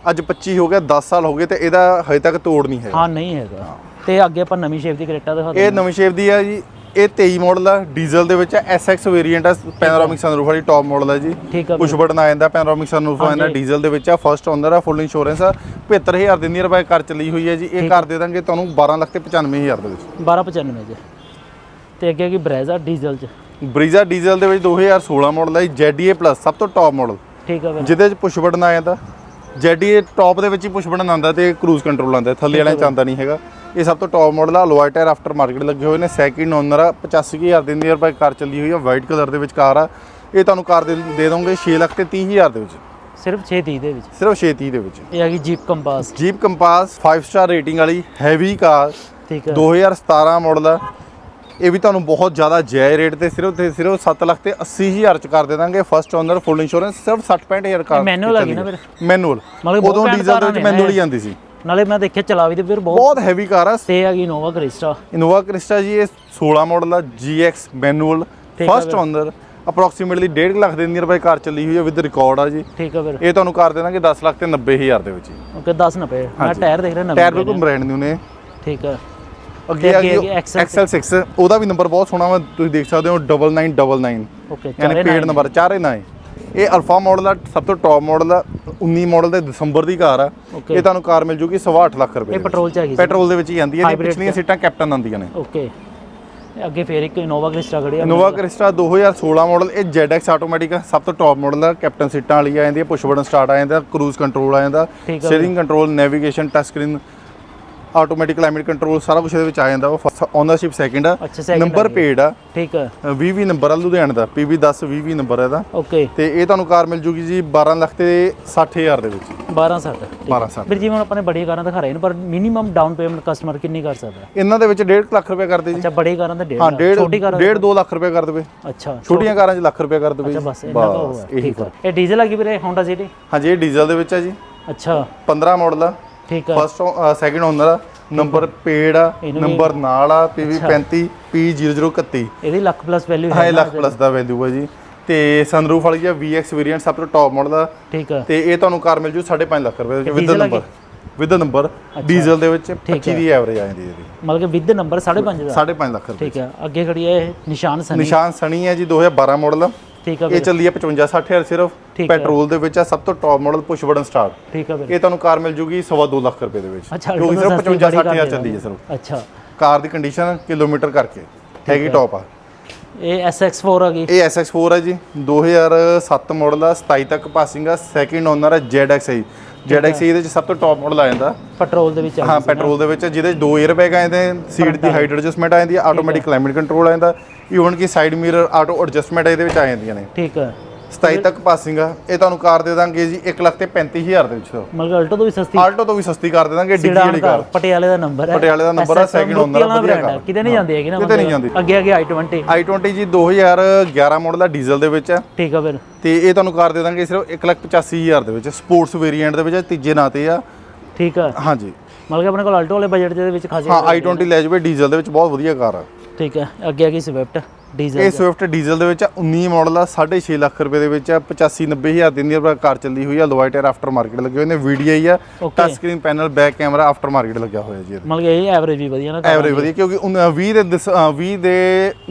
ਅੱਜ 25 ਹੋ ਗਿਆ 10 ਸਾਲ ਹੋ ਗਏ ਤੇ ਇਹਦਾ ਹਜੇ ਤੱਕ ਤੋੜ ਨਹੀਂ ਹੈ। ਹਾਂ ਨਹੀਂ ਹੈਗਾ। ਤੇ ਅੱਗੇ ਆਪਾਂ ਨਵੀਂ ਸ਼ੇਪ ਦੀ ਕਰੇਟਾ ਦਿਖਾ ਇਹ ਨਵੀਂ ਸ਼ੇਪ ਦੀ ਆ ਜੀ। ਇਹ 23 ਮਾਡਲ ਆ ਡੀਜ਼ਲ ਦੇ ਵਿੱਚ SX ਵੇਰੀਐਂਟ ਆ ਪੈਨੋਰਾਮਿਕ ਸਨਰੂਫ ਵਾਲੀ ਟੌਪ ਮਾਡਲ ਆ ਜੀ। ਠੀਕ ਆ ਪੁਸ਼ ਬਟਨ ਆ ਜਾਂਦਾ ਪੈਨੋਰਾਮਿਕ ਸਨਰੂਫ ਆ ਜਾਂਦਾ। ਡੀਜ਼ਲ ਦੇ ਵਿੱਚ ਆ ਫਸਟ ਓਨਰ ਆ ਫੁੱਲ ਇੰਸ਼ੋਰੈਂਸ ਆ। 75000 ਦੀ ਨੀਅਰ ਬਾਈ ਕਾਰ ਚੱਲੀ ਹੋਈ ਹੈ ਜੀ। ਇਹ ਕਾਰ ਦੇ ਦਾਂਗੇ ਤੁਹਾਨੂੰ 12 ਲੱਖ ਤੇ 95000 ਦੇ ਵਿੱਚ। 1295 ਚ। ਤੇ ਅੱਗੇ ਕੀ ਬਰੈਜ਼ਾ ਡੀਜ਼ਲ ਚ? ਬਰੀਜ਼ਾ ਡੀਜ਼ਲ ਦੇ ਵਿੱਚ 2016 ਮਾਡਲ ਹੈ ZDA ਪਲੱਸ ਸਭ ਤੋਂ ਟੌਪ ਮਾਡਲ ਠੀਕ ਆ ਜਿਹਦੇ ਵਿੱਚ ਪੁਸ਼ ਬਟਨ ਆ ਜਾਂਦਾ। ZDA ਟੌਪ ਦੇ ਵਿੱਚ ਹੀ ਪੁਸ਼ ਬਟਨ ਆਉਂਦਾ ਤੇ ਕਰੂਜ਼ ਕੰਟਰੋਲ ਆਉਂਦਾ ਥੱਲੇ ਵਾਲਿਆਂ ਚ ਆਉਂਦਾ ਨਹੀਂ ਹੈਗਾ। ਇਹ ਸਭ ਤੋਂ ਟੌਪ ਮਾਡਲ ਆ ਲੋਏ ਟਾਇਰ ਆਫਟਰ ਮਾਰਕੀਟ ਲੱਗੇ ਹੋਏ ਨੇ ਸੈਕਿੰਡ ਓਨਰ ਆ 85000 ਦੇ ਨੀਅਰ ਬਾਈ ਕਾਰ ਚੱਲੀ ਹੋਈ ਆ ਵਾਈਟ ਕਲਰ ਦੇ ਵਿੱਚ ਕਾਰ ਆ। ਇਹ ਤੁਹਾਨੂੰ ਕਾਰ ਦੇ ਦੇ ਦੋਗੇ 6 ਲੱਖ ਤੇ 30000 ਦੇ ਵਿੱਚ। ਸਿਰਫ 630 ਦੇ ਵਿੱਚ। ਸਿਰਫ 630 ਦੇ ਵਿੱਚ। ਇਹ ਆ ਗਈ Jeep Compass Jeep Compass 5 star rating ਵਾਲੀ ਹੈਵੀ ਕਾਰ ਠੀਕ ਹੈ 2017 ਮਾਡਲ ਆ। ਇਹ ਵੀ ਤੁਹਾਨੂੰ ਬਹੁਤ ਜ਼ਿਆਦਾ ਜਾਇਜ਼ ਰੇਟ ਤੇ ਸਿਰਫ ਤੇ ਸਿਰਫ 7 ਲੱਖ ਤੇ 80000 ਚ ਕਰ ਦੇ ਦਾਂਗੇ। ਫਸਟ ਓਨਰ ਫੁੱਲ ਇੰਸ਼ੋਰੈਂਸ ਸਿਰਫ 60 65000 ਕਾਰ ਇਹ manual ਹੈਗੀ ਨਾ ਫਿਰ? ਮੈਨੂਅਲ ਉਦੋਂ ਡੀਜ਼ਲ ਦੇ ਵਿੱਚ ਮੈਨੂਅਲ ਹੀ। ਆਉਂਦੀ ਸੀ। ਨਾਲੇ ਮੈਂ ਦੇਖਿਆ ਚਲਾ ਵੀ ਤੇ ਫਿਰ ਬਹੁਤ ਬਹੁਤ ਹੈਵੀ ਕਾਰ ਆ। ਤੇ ਆ ਗਈ ਨੋਵਾ ਕ੍ਰਿਸਟਾ ਇਨੋਵਾ ਕ੍ਰਿਸਟਾ ਜੀ ਇਹ 16 ਮਾਡਲ ਆ GX ਮੈਨੂਅਲ ਆ ਫਸਟ। ਓਨਰ ਅਪਰੋਕਸੀਮੇਟਲੀ 1.5 ਲੱਖ ਦੇ ਨੀਅਰ ਬਾਈ ਕਾਰ ਚੱਲੀ ਹੋਈ ਹੈ ਵਿਦ ਰਿਕਾਰਡ ਆ ਜੀ। ਠੀਕ ਆ ਫਿਰ। ਇਹ ਤੁਹਾਨੂੰ ਕਰ ਦੇਣਗੇ 10 ਲੱਖ ਤੇ 90000 ਦੇ ਵਿੱਚ ਓਕੇ 10 ਨਾ ਪਏ ਮੈਂ ਹਾਂਜੀ। ਟਾਇਰ ਦੇਖ ਰਿਹਾ ਨਵੇਂ ਟਾਇਰ ਬਿਲਕੁਲ। ਬ੍ਰਾਂਡ ਨਿਊ ਨੇ। ਠੀਕ ਆ। ਅੱਗੇ ਅੱਗੇ XL XL6 ਉਹਦਾ ਵੀ ਨੰਬਰ ਬਹੁਤ ਸੋਹਣਾ ਵਾ ਤੁਸੀਂ ਦੇਖ ਸਕਦੇ ਹੋ 9999 ਓਕੇ ਯਾਨੀ ਪੇਡ ਨੰਬਰ ਚਾਰੇ ਨਾ ਇਹ ਅਲਫਾ ਮਾਡਲ ਆ ਸਭ ਤੋਂ ਟੌਪ ਮਾਡਲ ਆ 19 ਮਾਡਲ ਦੇ ਦਸੰਬਰ ਦੀ ਕਾਰ ਆ. ਇਹ ਤੁਹਾਨੂੰ ਕਾਰ ਮਿਲ ਜੂਗੀ 8.5 ਲੱਖ ਰੁਪਏ ਇਹ ਦੇ ਪੈਟਰੋਲ ਚ ਹੈਗੀ ਪੈਟਰੋਲ ਦੇ ਵਿੱਚ ਹੀ ਆਂਦੀ ਹੈ ਪਿਛਲੀਆਂ। ਸੀਟਾਂ ਕੈਪਟਨ ਆਉਂਦੀਆਂ ਨੇ। ਓਕੇ ਅੱਗੇ ਫੇਰ ਇੱਕ ਇਨੋਵਾ ਕ੍ਰਿਸਟਾ ਖੜੀ ਆ। ਇਨੋਵਾ ਕ੍ਰਿਸਟਾ 2016 ਮਾਡਲ ਇਹ ZX ਆਟੋਮੈਟਿਕ ਆ ਸਭ ਤੋਂ ਟੌਪ ਮਾਡਲ ਆ ਕੈਪਟਨ ਸੀਟਾਂ ਵਾਲੀ ਆ ਜਾਂਦੀ ਹੈ ਪੁਸ਼ ਬਟਨ ਸਟਾਰਟ ਆ ਜਾਂਦਾ ਕਰੂਜ਼ ਕੰਟਰੋਲ ਆ ਜਾਂਦਾ steering control navigation touch screen automatic climate control ਸਾਰਾ ਕੁਝ ਇਹਦੇ ਵਿੱਚ ਆ ਜਾਂਦਾ। ਵਾ ਓਨਰਸ਼ਿਪ ਸੈਕਿੰਡ ਆ। ਨੰਬਰ ਆ। ਪੇਡ ਆ। ਠੀਕ ਆ। 20 ਨੰਬਰ ਆ ਲੁਧਿਆਣਾ ਦਾ। PB 10 20 ਨੰਬਰ ਹੈ ਇਹਦਾ। ਓਕੇ ਤੇ ਇਹ ਤੁਹਾਨੂੰ ਕਾਰ ਮਿਲ ਜੂਗੀ ਜੀ 12 ਲੱਖ ਤੇ 60000 ਦੇ ਵਿੱਚ। 12 60 12 60 ਵੀਰ ਜੀ ਹੁਣ ਆਪਾਂ ਨੇ ਬੜੀਆਂ ਕਾਰਾਂ ਦਿਖਾ ਰਹੇ ਨੇ ਪਰ ਮਿਨੀਮਮ ਡਾਊਨ ਪੇਮੈਂਟ ਕਸਟਮਰ ਕਿੰਨੀ ਕਰ ਸਕਦਾ? ਇਹਨਾਂ ਦੇ ਵਿੱਚ 1.5 ਲੱਖ ਰੁਪਏ ਕਰਦੇ ਜੀ। ਅੱਛਾ ਬੜੀ ਕਾਰਾਂ ਦਾ 1.5 ਹਾਂ 1.5 ਛੋਟੀ ਕਾਰਾਂ 1.5 2 ਲੱਖ ਰੁਪਏ ਕਰ ਦੇਵੇ। ਅੱਛਾ ਛੋਟੀਆਂ ਕਾਰਾਂ 'ਚ ਲੱਖ ਰੁਪਏ ਕਰ ਦੇਵੇ ਅੱਛਾ। ਬਸ ਇਹਨਾਂ ਦਾ ਉਹ ਹੈ ਇਹੀ ਠੀਕ ਆ। ਇਹ ਡੀਜ਼ਲ ਆ ਗਈ ਵੀਰੇ ਹੋਂਡਾ ਸਿਟੀ ਹਾਂਜੀ ਇਹ ਡੀਜ਼ਲ ਦੇ ਵਿੱਚ ਹੈ ਜੀ। ਅੱਛਾ। 15 ਮਾਡਲ ਆ। ਠੀਕ ਆ। ਫਸਟ ਸੈਕਿੰਡ ਓਨਰ ਆ ਨੰਬਰ ਪੇਡ ਆ ਨੰਬਰ ਨਾਲ ਆ PV 35 P0031 ਇਹਦੀ ਲੱਖ ਪਲੱਸ ਵੈਲਿਊ ਹਾਂ ਹੈ ਲੱਖ ਪਲੱਸ ਦਾ ਵੈਲਿਊ ਆ ਜੀ। ਤੇ ਸਨਰੂਫ ਵਾਲੀ ਆ VX ਵੇਰੀਐਂਟ ਸਭ ਤੋਂ ਟੌਪ ਮਾਡਲ ਆ। ਠੀਕ ਆ। ਤੇ ਇਹ ਤੁਹਾਨੂੰ ਕਾਰ ਮਿਲ ਜੂ 5.5 ਲੱਖ ਰੁਪਏ ਦੇ ਵਿਦ ਆ ਨੰਬਰ ਵਿਦ ਨੰਬਰ ਡੀਜ਼ਲ ਦੇ ਵਿੱਚ 25 ਦੀ ਐਵਰੇਜ ਆ ਜਾਂਦੀ ਹੈ ਇਹਦੀ। ਮਤਲਬ ਕਿ ਵਿਦ ਨੰਬਰ 5.5 ਦਾ। 5.5 ਲੱਖ ਰੁਪਏ ਠੀਕ ਆ। ਅੱਗੇ ਖੜੀ ਹੈ ਇਹ ਨਿਸ਼ਾਨ ਸਨੀ। ਨਿਸ਼ਾਨ ਸਣੀ ਹੈ ਜੀ 2012 ਮਾਡਲ ਠੀਕ ਆ ਇਹ ਵੀਰੇ। ਚੱਲੀ ਹੈ 55 60000 ਸਿਰਫ। ਪੈਟਰੋਲ ਦੇ ਵਿੱਚ ਆ ਸਭ ਤੋਂ top model push button start ਠੀਕ ਆ ਇਹ ਤੁਹਾਨੂੰ ਕਾਰ ਮਿਲ ਜੂਗੀ 2.5 ਲੱਖ ਰੁਪਏ ਦੇ ਵਿੱਚ। ਕਿਉਂਕਿ ਸਿਰਫ 55 60000 ਚੱਲੀ ਹੈ ਸਿਰਫ। ਅੱਛਾ। ਕਾਰ ਦੀ ਕੰਡੀਸ਼ਨ ਕਿਲੋਮੀਟਰ ਕਰਕੇ। ਹੈਗੀ ਟੌਪ ਆ। ਇਹ SX4 ਆ ਗਈ ਇਹ SX4 ਹੈ ਜੀ। 2007 ਮਾਡਲ ਆ 27 ਤੱਕ ਪਾਸਿੰਗ ਆ ਸੈਕਿੰਡ ਓਨਰ ਹੈ ZXi ZXi ਇਹਦੇ ਚ ਸਭ ਤੋਂ ਟੌਪ ਮਾਡਲ ਆ ਜਾਂਦਾ। ਪੈਟਰੋਲ ਦੇ ਵਿੱਚ ਆ ਹਾਂ ਪੈਟਰੋਲ ਦੇ ਵਿੱਚ ਜਿਹਦੇ 'ਚ ਦੋ 에ਅਰ ਬੈਗ ਆਏ ਨੇ ਸੀਟ ਦੀ ਹਾਈਟ ਐਡਜਸਟਮੈਂਟ ਆ ਜਾਂਦੀ ਹੈ ਆਟੋਮੈਟਿਕ ਕਲਾਈਮੇਟ ਕੰਟਰੋਲ ਆ ਜਾਂਦਾ। ਈਵਨ ਕਿ ਸਾਈਡ ਮਿਰਰ ਆਟੋ ਐਡਜਸਟਮੈਂਟ ਇਹਦੇ ਵਿੱਚ ਆ ਜਾਂਦੀਆਂ ਨੇ। ਠੀਕ ਆ। 27 ਤੱਕ ਪਾਸਿੰਗ ਆ। ਇਹ ਤੁਹਾਨੂੰ ਕਾਰ ਦੇ ਦਾਂਗੇ ਜੀ 1 ਲੱਖ ਤੇ 35000 ਦੇ ਵਿੱਚ। ਮਤਲਬ ਕਿ ਅਲਟੋ ਤੋਂ ਵੀ ਸਸਤੀ। ਆਲਟੋ ਤੋਂ ਵੀ ਸਸਤੀ ਕਰ ਦੇ ਦਾਂਗੇ ਡਿੱਗੀ ਵਾਲੀ ਕਾਰ। ਪਟਿਆਲੇ ਦਾ ਨੰਬਰ ਹੈ। ਪਟਿਆਲੇ ਦਾ number ਆ, second owner ਆ, ਵਧੀਆ ਬ੍ਰਾਂਡ ਹੈ ਕਾਰ। ਕਿਤੇ ਨਹੀਂ ਜਾਂਦੀ ਹੈਗੀ ਨਾ ਕਿਤੇ ਨਹੀਂ। ਜਾਂਦੀ। ਅੱਗੇ ਅੱਗੇ i20 i20 ਜੀ 2011 ਮਾਡਲ ਦਾ ਡੀਜ਼ਲ ਦੇ ਵਿੱਚ ਆ। ਠੀਕ ਆ ਫਿਰ। ਤੇ ਇਹ ਤੁਹਾਨੂੰ ਕਾਰ ਦੇ ਦਾਂਗੇ ਸਿਰਫ 185000 ਦੇ ਵਿੱਚ। ਸਪੋਰਟਸ ਵੇਰੀਐਂਟ ਦੇ ਵਿੱਚ ਤੀਜੇ ਨਾਂ ਤੇ ਆ। ਠੀਕ ਆ। ਹਾਂਜੀ। ਮਤਲਬ ਕਿ ਆਪਣੇ ਕੋਲ ਆਲਟੋ ਵਾਲੇ ਬਜਟ ਦੇ ਵਿੱਚ ਖਾਸੀ ਹਾਂ i20 ਲੈ ਜਾਵੇ ਡੀਜ਼ਲ ਦੇ ਵਿੱਚ ਬਹੁਤ ਵਧੀਆ ਕਾਰ ਆ। ਠੀਕ ਹੈ ਅੱਗੇ ਆ ਗਈ ਸਵਿਫਟ। ਡੀਜ਼ਲ ਇਹ ਸਵਿਫਟ ਡੀਜ਼ਲ ਦੇ ਵਿੱਚ ਆ, 19 ਮਾਡਲ ਆ 6.5 ਲੱਖ ਰੁਪਏ ਦੇ ਵਿੱਚ ਆ 85 90 ਹਜ਼ਾਰ ਦੀ ਰੁਪਏ ਕਾਰ ਚੱਲਦੀ ਹੋਈ ਆ ਲੋਵਾਈ ਟਾਇਰ ਆਫਟਰ ਮਾਰਕੀਟ ਲੱਗੇ ਹੋਏ ਨੇ VDI ਆ. Touch screen panel back camera after market ਲੱਗਿਆ ਹੋਇਆ ਜੀ ਮਤਲਬ ਇਹ ਐਵਰੇਜ ਵੀ ਵਧੀਆ ਨਾ ਐਵਰੇਜ ਵਧੀਆ ਕਿਉਂਕਿ ਉਨ- 20 ਦੇ ਦਸ- ਅ, 20 ਦੇ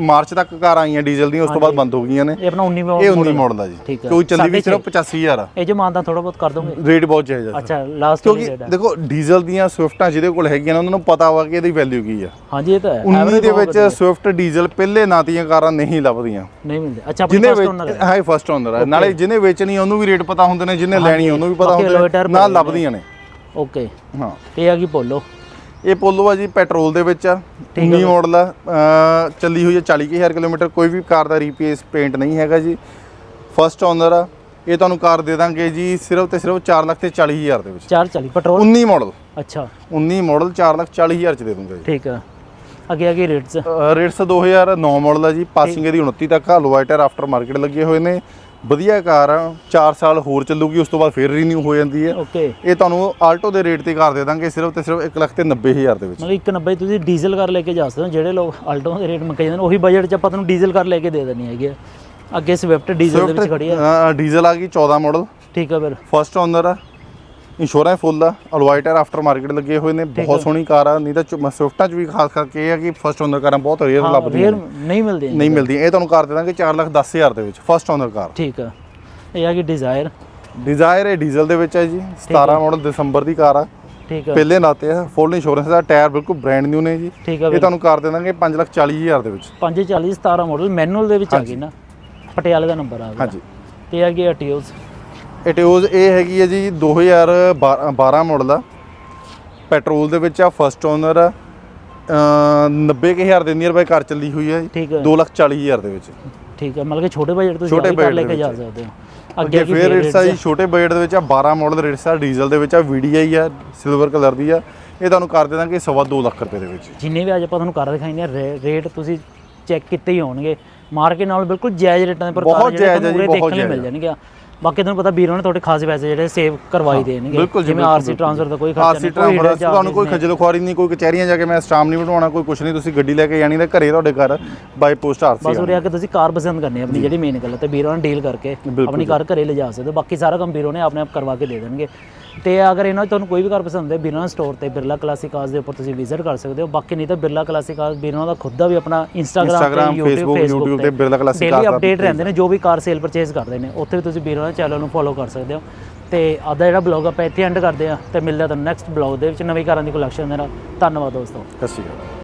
ਮਾਰਚ ਤੱਕ ਕਾਰ ਆਈਆਂ ਡੀਜ਼ਲ ਦੀਆਂ ਉਸ ਤੋਂ ਬਾਅਦ ਬੰਦ ਹੋ ਗਈਆਂ ਨੇ। ਇਹ ਆਪਣਾ 19 ਇਹ ਮਾਡਲ 19 ਮਾਡਲ ਆ ਜੀ। ਕੋਈ ਚੱਲੀ ਵੀ ਸਿਰਫ 85000 ਆ। ਇਹ ਜੋ ਮਾਨਤਾ ਥੋੜਾ ਬਹੁਤ ਕਰ ਦੋਗੇ? ਰੇਟ ਬਹੁਤ ਜਾਇਜ਼ ਆ। ਅੱਛਾ ਲਾਸਟ ਕਿਉਂਕਿ ਦੇਖੋ ਡੀਜ਼ਲ ਦੀਆਂ ਸਵਿਫਟਾਂ ਜਿਹਦੇ ਕੋਲ ਹੈਗੀਆਂ ਨੇ ਉਹਨਾਂ ਨੂੰ ਪਤਾ ਵਾ ਕਿ ਇਹਦੀ ਵੈਲਿਊ ਕੀ ਆ। ਹਾਂਜੀ ਇਹ ਤਾਂ ਹੈ। 19 Average ਦੇ ਵਿੱਚ। ਸਵਿਫਟ ਡੀਜ਼ਲ ਪਹਿਲੇ ਨਾਂ ਦੀਆਂ ਕਾਰਾਂ ਨਹੀਂ ਲੱਭਦੀਆਂ। ਨਹੀਂ ਮਿਲਦੇ। ਅੱਛਾ ਆਪਣੀ ਜਿਹਨੇ ਫਸਟ ਓਨਰ ਹੈ। ਹਾਂ ਫਸਟ ਓਨਰ ਹੈ। ਨਾਲੇ ਜਿਹਨੇ ਵੇਚਣੀ ਉਹਨੂੰ ਵੀ ਰੇਟ ਪਤਾ ਹੁੰਦੇ ਨੇ ਜਿਹਨੇ ਲੈਣੀ ਉਹਨੂੰ ਵੀ ਪਤਾ ਹੁੰਦੇ ਨੇ। ਨਾਲ ਲੱਭਦੀਆਂ ਨੇ। ਓਕੇ ਹਾਂ। ਇਹ ਆ ਕੀ ਬੋਲੋ ਇਹ ਪੋਲੋ ਆ ਜੀ ਪੈਟਰੋਲ ਦੇ ਵਿੱਚ ਆ। 19 ਮਾਡਲ ਆ। ਚੱਲੀ ਹੋਈ ਹੈ 40000 ਕਿਲੋਮੀਟਰ। ਕੋਈ ਵੀ ਕਾਰ ਦਾ ਰੀਪੇਸ ਪੇਂਟ ਨਹੀਂ ਹੈਗਾ ਜੀ। ਫਸਟ ਓਨਰ ਆ। ਇਹ ਤੁਹਾਨੂੰ ਕਾਰ ਦੇ ਦਾਂਗੇ ਜੀ ਸਿਰਫ ਤੇ ਸਿਰਫ 4 ਲੱਖ ਤੇ 40000 ਦੇ ਵਿੱਚ। 440 ਪੈਟਰੋਲ? 19 ਮਾਡਲ ਅੱਛਾ। 19 ਮਾਡਲ 4 ਲੱਖ 40000 ਚ ਦੇ ਦੂੰਗਾ ਜੀ। ਠੀਕ ਆ। ਅੱਗੇ ਕੀ ਰੇਟਸ ਰੇਟਸ 2009 ਮਾਡਲ ਆ ਜੀ ਪਾਸਿੰਗ ਇਹਦੀ 29 ਤੱਕ ਆ ਲੋਵਾਈਟਰ ਆਫਟਰ ਮਾਰਕੀਟ ਲੱਗੇ ਹੋਏ ਨੇ। ਵਧੀਆ ਕਾਰ ਆ 4 ਸਾਲ ਹੋਰ ਚੱਲੂਗੀ ਉਸ ਤੋਂ ਬਾਅਦ ਫਿਰ ਰੀਨਿਊ ਹੋ ਜਾਂਦੀ ਹੈ। ਓਕੇ ਇਹ ਤੁਹਾਨੂੰ ਆਲਟੋ ਦੇ ਰੇਟ ਤੇ ਕਾਰ ਦੇ ਦਾਂਗੇ ਸਿਰਫ ਤੇ ਸਿਰਫ 1 ਲੱਖ ਤੇ 90000 ਦੇ ਵਿੱਚ। ਮਤਲਬ 190 ਤੁਸੀਂ ਡੀਜ਼ਲ ਕਰ ਲੈ ਕੇ ਜਾ ਸਕਦੇ ਹੋ ਜਿਹੜੇ ਲੋਕ ਆਲਟੋ ਦੇ ਰੇਟ ਮੰਗੇ ਜਾਂਦੇ ਨੇ ਉਹੀ ਬਜਟ 'ਚ ਆਪਾਂ ਤੁਹਾਨੂੰ ਡੀਜ਼ਲ ਕਰ ਲੈ ਕੇ ਦੇ ਦੇਣੀ ਹੈਗੀ ਆ। ਅੱਗੇ ਸਵਿਫਟ ਡੀਜ਼ਲ ਦੇ ਵਿੱਚ ਖੜੀ ਹੈ ਡੀਜ਼ਲ ਆ ਗਈ 14 ਮਾਡਲ ਠੀਕ ਆ ਫਿਰ। ਫਸਟ ਓਨਰ ਆ। ਇੰਸ਼ੋਰੈਂਸ ਫੁੱਲ ਆ ਅਲਵਾਈਟਰ ਆਫਟਰ ਮਾਰਕੀਟ ਲੱਗੇ ਹੋਏ ਨੇ ਬਹੁਤ ਸੋਹਣੀ ਕਾਰ ਆ ਨਹੀਂ ਤਾਂ ਸਵਿਫਟਾਂ ਚ ਵੀ ਖਾਸ ਕਰਕੇ ਇਹ ਆ ਕਿ ਫਸਟ ਓਨਰ ਕਾਰਾਂ ਬਹੁਤ ਰੇਅਰ ਲੱਭਦੀਆਂ ਰੇਅਰ ਨੇ। ਨਹੀਂ ਮਿਲਦੇ ਨਹੀਂ ਮਿਲਦੀਆਂ। ਇਹ ਤੁਹਾਨੂੰ ਕਾਰ ਦੇ ਦਾਂਗੇ 4 ਲੱਖ 10000 ਦੇ ਵਿੱਚ ਫਸਟ ਓਨਰ ਕਾਰ। ਠੀਕ ਆ। ਇਹ ਆ ਕੀ ਡਿਜ਼ਾਇਰ ਡਿਜ਼ਾਇਰ ਇਹ ਡੀਜ਼ਲ ਦੇ ਵਿੱਚ ਹੈ ਜੀ 17 ਮਾਡਲ ਦਸੰਬਰ ਦੀ ਕਾਰ ਆ। ਠੀਕ ਆ। ਪਹਿਲੇ ਨਾਤੇ ਆ ਫੁੱਲ ਇੰਸ਼ੋਰੈਂਸ ਦਾ ਟਾਇਰ ਬਿਲਕੁਲ ਬ੍ਰਾਂਡ ਨਿਊ ਨੇ ਜੀ। ਠੀਕ ਆ ਇਹ ਤੁਹਾਨੂੰ ਕਾਰ ਦੇ ਦਾਂਗੇ 5 ਲੱਖ 40000 ਦੇ ਵਿੱਚ। 540 17 ਮਾਡਲ ਮੈਨੂਅਲ ਦੇ ਵਿੱਚ ਆ ਗਈ ਨਾ। ਪਟਿਆਲੇ ਦਾ ਨੰਬਰ ਆ ਗਿਆ। ਹਾਂਜੀ। ਤੇ ਆ ਕੀ ਅਟਿਓਸ ਐਟਿਓਜ਼ ਇਹ ਹੈਗੀ ਹੈ ਜੀ 2012 ਮਾਡਲ ਆ ਪੈਟਰੋਲ ਦੇ। ਵਿੱਚ ਆ ਫਸਟ ਓਨਰ ਆ। 90000 ਦੇ ਨੀਅਰ ਬਾਈ ਕਾਰ ਚੱਲੀ ਹੋਈ ਹੈ ਜੀ। ਠੀਕ ਹੈ। 2 ਲੱਖ 40000 ਦੇ ਵਿੱਚ। ਠੀਕ ਹੈ ਮਤਲਬ ਕਿ ਛੋਟੇ ਬਜਟ ਤੋਂ ਛੋਟੇ budget ਲੈ ਕੇ ਜਾ। ਸਕਦੇ ਹੋ। ਅੱਗੇ ਫੇਰ ਰੇਟਸ ਆ ਜੀ ਛੋਟੇ ਬਜਟ ਦੇ ਵਿੱਚ ਆ 12 ਮਾਡਲ ਰੇਟਸ ਆ ਡੀਜ਼ਲ ਦੇ ਵਿੱਚ ਆ VDI ਆ ਸਿਲਵਰ ਕਲਰ ਦੀ ਆ। ਇਹ ਤੁਹਾਨੂੰ ਕਰ ਦੇ ਦਾਂਗੇ ਸਵਾ 2 ਲੱਖ ਰੁਪਏ ਦੇ ਵਿੱਚ। ਜਿੰਨੇ ਵੀ ਅੱਜ ਆਪਾਂ ਤੁਹਾਨੂੰ ਕਾਰ ਦਿਖਾਈਆਂ ਰੇਟ ਤੁਸੀਂ ਚੈੱਕ ਕੀਤੇ ਹੀ ਹੋਣਗੇ। ਮਾਰਕੀਟ ਨਾਲ ਬਿਲਕੁਲ ਜਾਇਜ਼ ਰੇਟਾਂ ਦੇ ਪਰ ਬਹੁਤ ਜਾਇਜ਼ ਜੀ, ਬਹੁਤ ਮਿਲ ਜਾਣਗੇ ਬਾਕੀ ਤੁਹਾਨੂੰ ਪਤਾ ਵੀਰੋਂ ਨੇ ਤੁਹਾਡੇ ਖਾਸ ਪੈਸੇ ਜਿਹੜੇ ਸੇਵ ਕਰਵਾਈ ਦੇਣਗੇ। ਜਿਵੇਂ ਆਰਸੀ ਟ੍ਰਾਂਸਫਰ ਦਾ ਕੋਈ ਖਰਚਾ ਆਰਸੀ ਨਹੀਂ ਟ੍ਰਾਂਸਫਰ hidden ਤੁਹਾਨੂੰ ਕੋਈ ਖੱਜਲ ਖੁਆਰੀ ਨਹੀਂ ਕੋਈ ਕਚਹਿਰੀਆਂ ਜਾ ਕੇ ਮੈਂ ਸਟਾਮ ਨਹੀਂ ਬਣਵਾਉਣਾ ਕੋਈ ਕੁਛ ਨਹੀਂ ਤੁਸੀਂ ਗੱਡੀ ਲੈ ਕੇ ਜਾਣੀ ਤਾਂ ਘਰੇ ਤੁਹਾਡੇ ਘਰ ਬਾਈ ਪੋਸਟ ਬਸ ਆਰਸੀ ਉਰੇ ਆ ਕੇ ਤੁਸੀਂ ਕਾਰ ਪਸੰਦ ਕਰਨੀ ਹੈ ਆਪਣੀ ਜਿਹੜੀ ਮੇਨ ਗੱਲ ਹੈ ਤੇ ਵੀਰੋਂ ਨਾਲ ਡੀਲ ਕਰਕੇ ਆਪਣੀ ਕਾਰ ਘਰੇ ਲਿਜਾ ਸਕਦੇ ਹੋ। ਬਾਕੀ ਸਾਰਾ ਕੰਮ ਵੀਰੋਂ ਨੇ ਆਪਣੇ ਆਪ ਕਰਵਾ ਕੇ ਦੇ ਦੇਣਗੇ। ਤੇ ਅਗਰ ਇਹਨਾਂ ਤੁਹਾਨੂੰ ਕੋਈ ਵੀ ਕਾਰ ਪਸੰਦ ਹੈ ਵੀਰੋਂ ਸਟੋਰ ਤੇ ਬਿਰਲਾ ਕਲਾਸਿਕ ਕਾਰਸ ਦੇ ਉੱਪਰ ਤੁਸੀਂ ਵਿਜ਼ਿਟ ਕਰ ਸਕਦੇ ਹੋ। ਬਾਕੀ ਨਹੀਂ ਤਾਂ ਬਿਰਲਾ ਕਲਾਸਿਕ ਕਾਰਸ ਵੀਰੋਂ ਦਾ ਖੁਦ ਦਾ ਵੀ ਆਪਣਾ ਇੰਸਟਾਗ੍ਰam Instagram, ਤੇ YouTube ਤੇ ਬਿਰਲਾ ਕਲਾਸਿਕ ਕਾਰਸ ਦਾ ਅਪਡੇਟ ਰਹਿੰਦੇ ਨੇ ਜੋ ਵੀ ਕਾਰ ਸੇਲ ਪਰਚੇਸ ਕਰਦੇ ਨੇ ਉੱਥੇ ਵੀ ਤੁਸੀਂ ਦੇ ਚੈਨਲ ਨੂੰ ਫੋਲੋ ਕਰ ਸਕਦੇ ਹੋ। ਤੇ ਅੱਜ ਦਾ ਜਿਹੜਾ ਬਲੌਗ ਆਪਾਂ ਇੱਥੇ ਐਂਡ ਕਰਦੇ ਆ ਤੇ ਮਿਲਦੇ ਤੁਹਾਨੂੰ ਨੈਕਸਟ ਬਲੌਗ ਦੇ ਵਿੱਚ ਨਵੀਂ ਕਾਰਾਂ ਦੀ ਕਲੈਕਸ਼ਨ ਦੇ ਨਾਲ। ਧੰਨਵਾਦ ਦੋਸਤੋ। ਸਤਿ ਸ਼੍ਰੀ ਅਕਾਲ।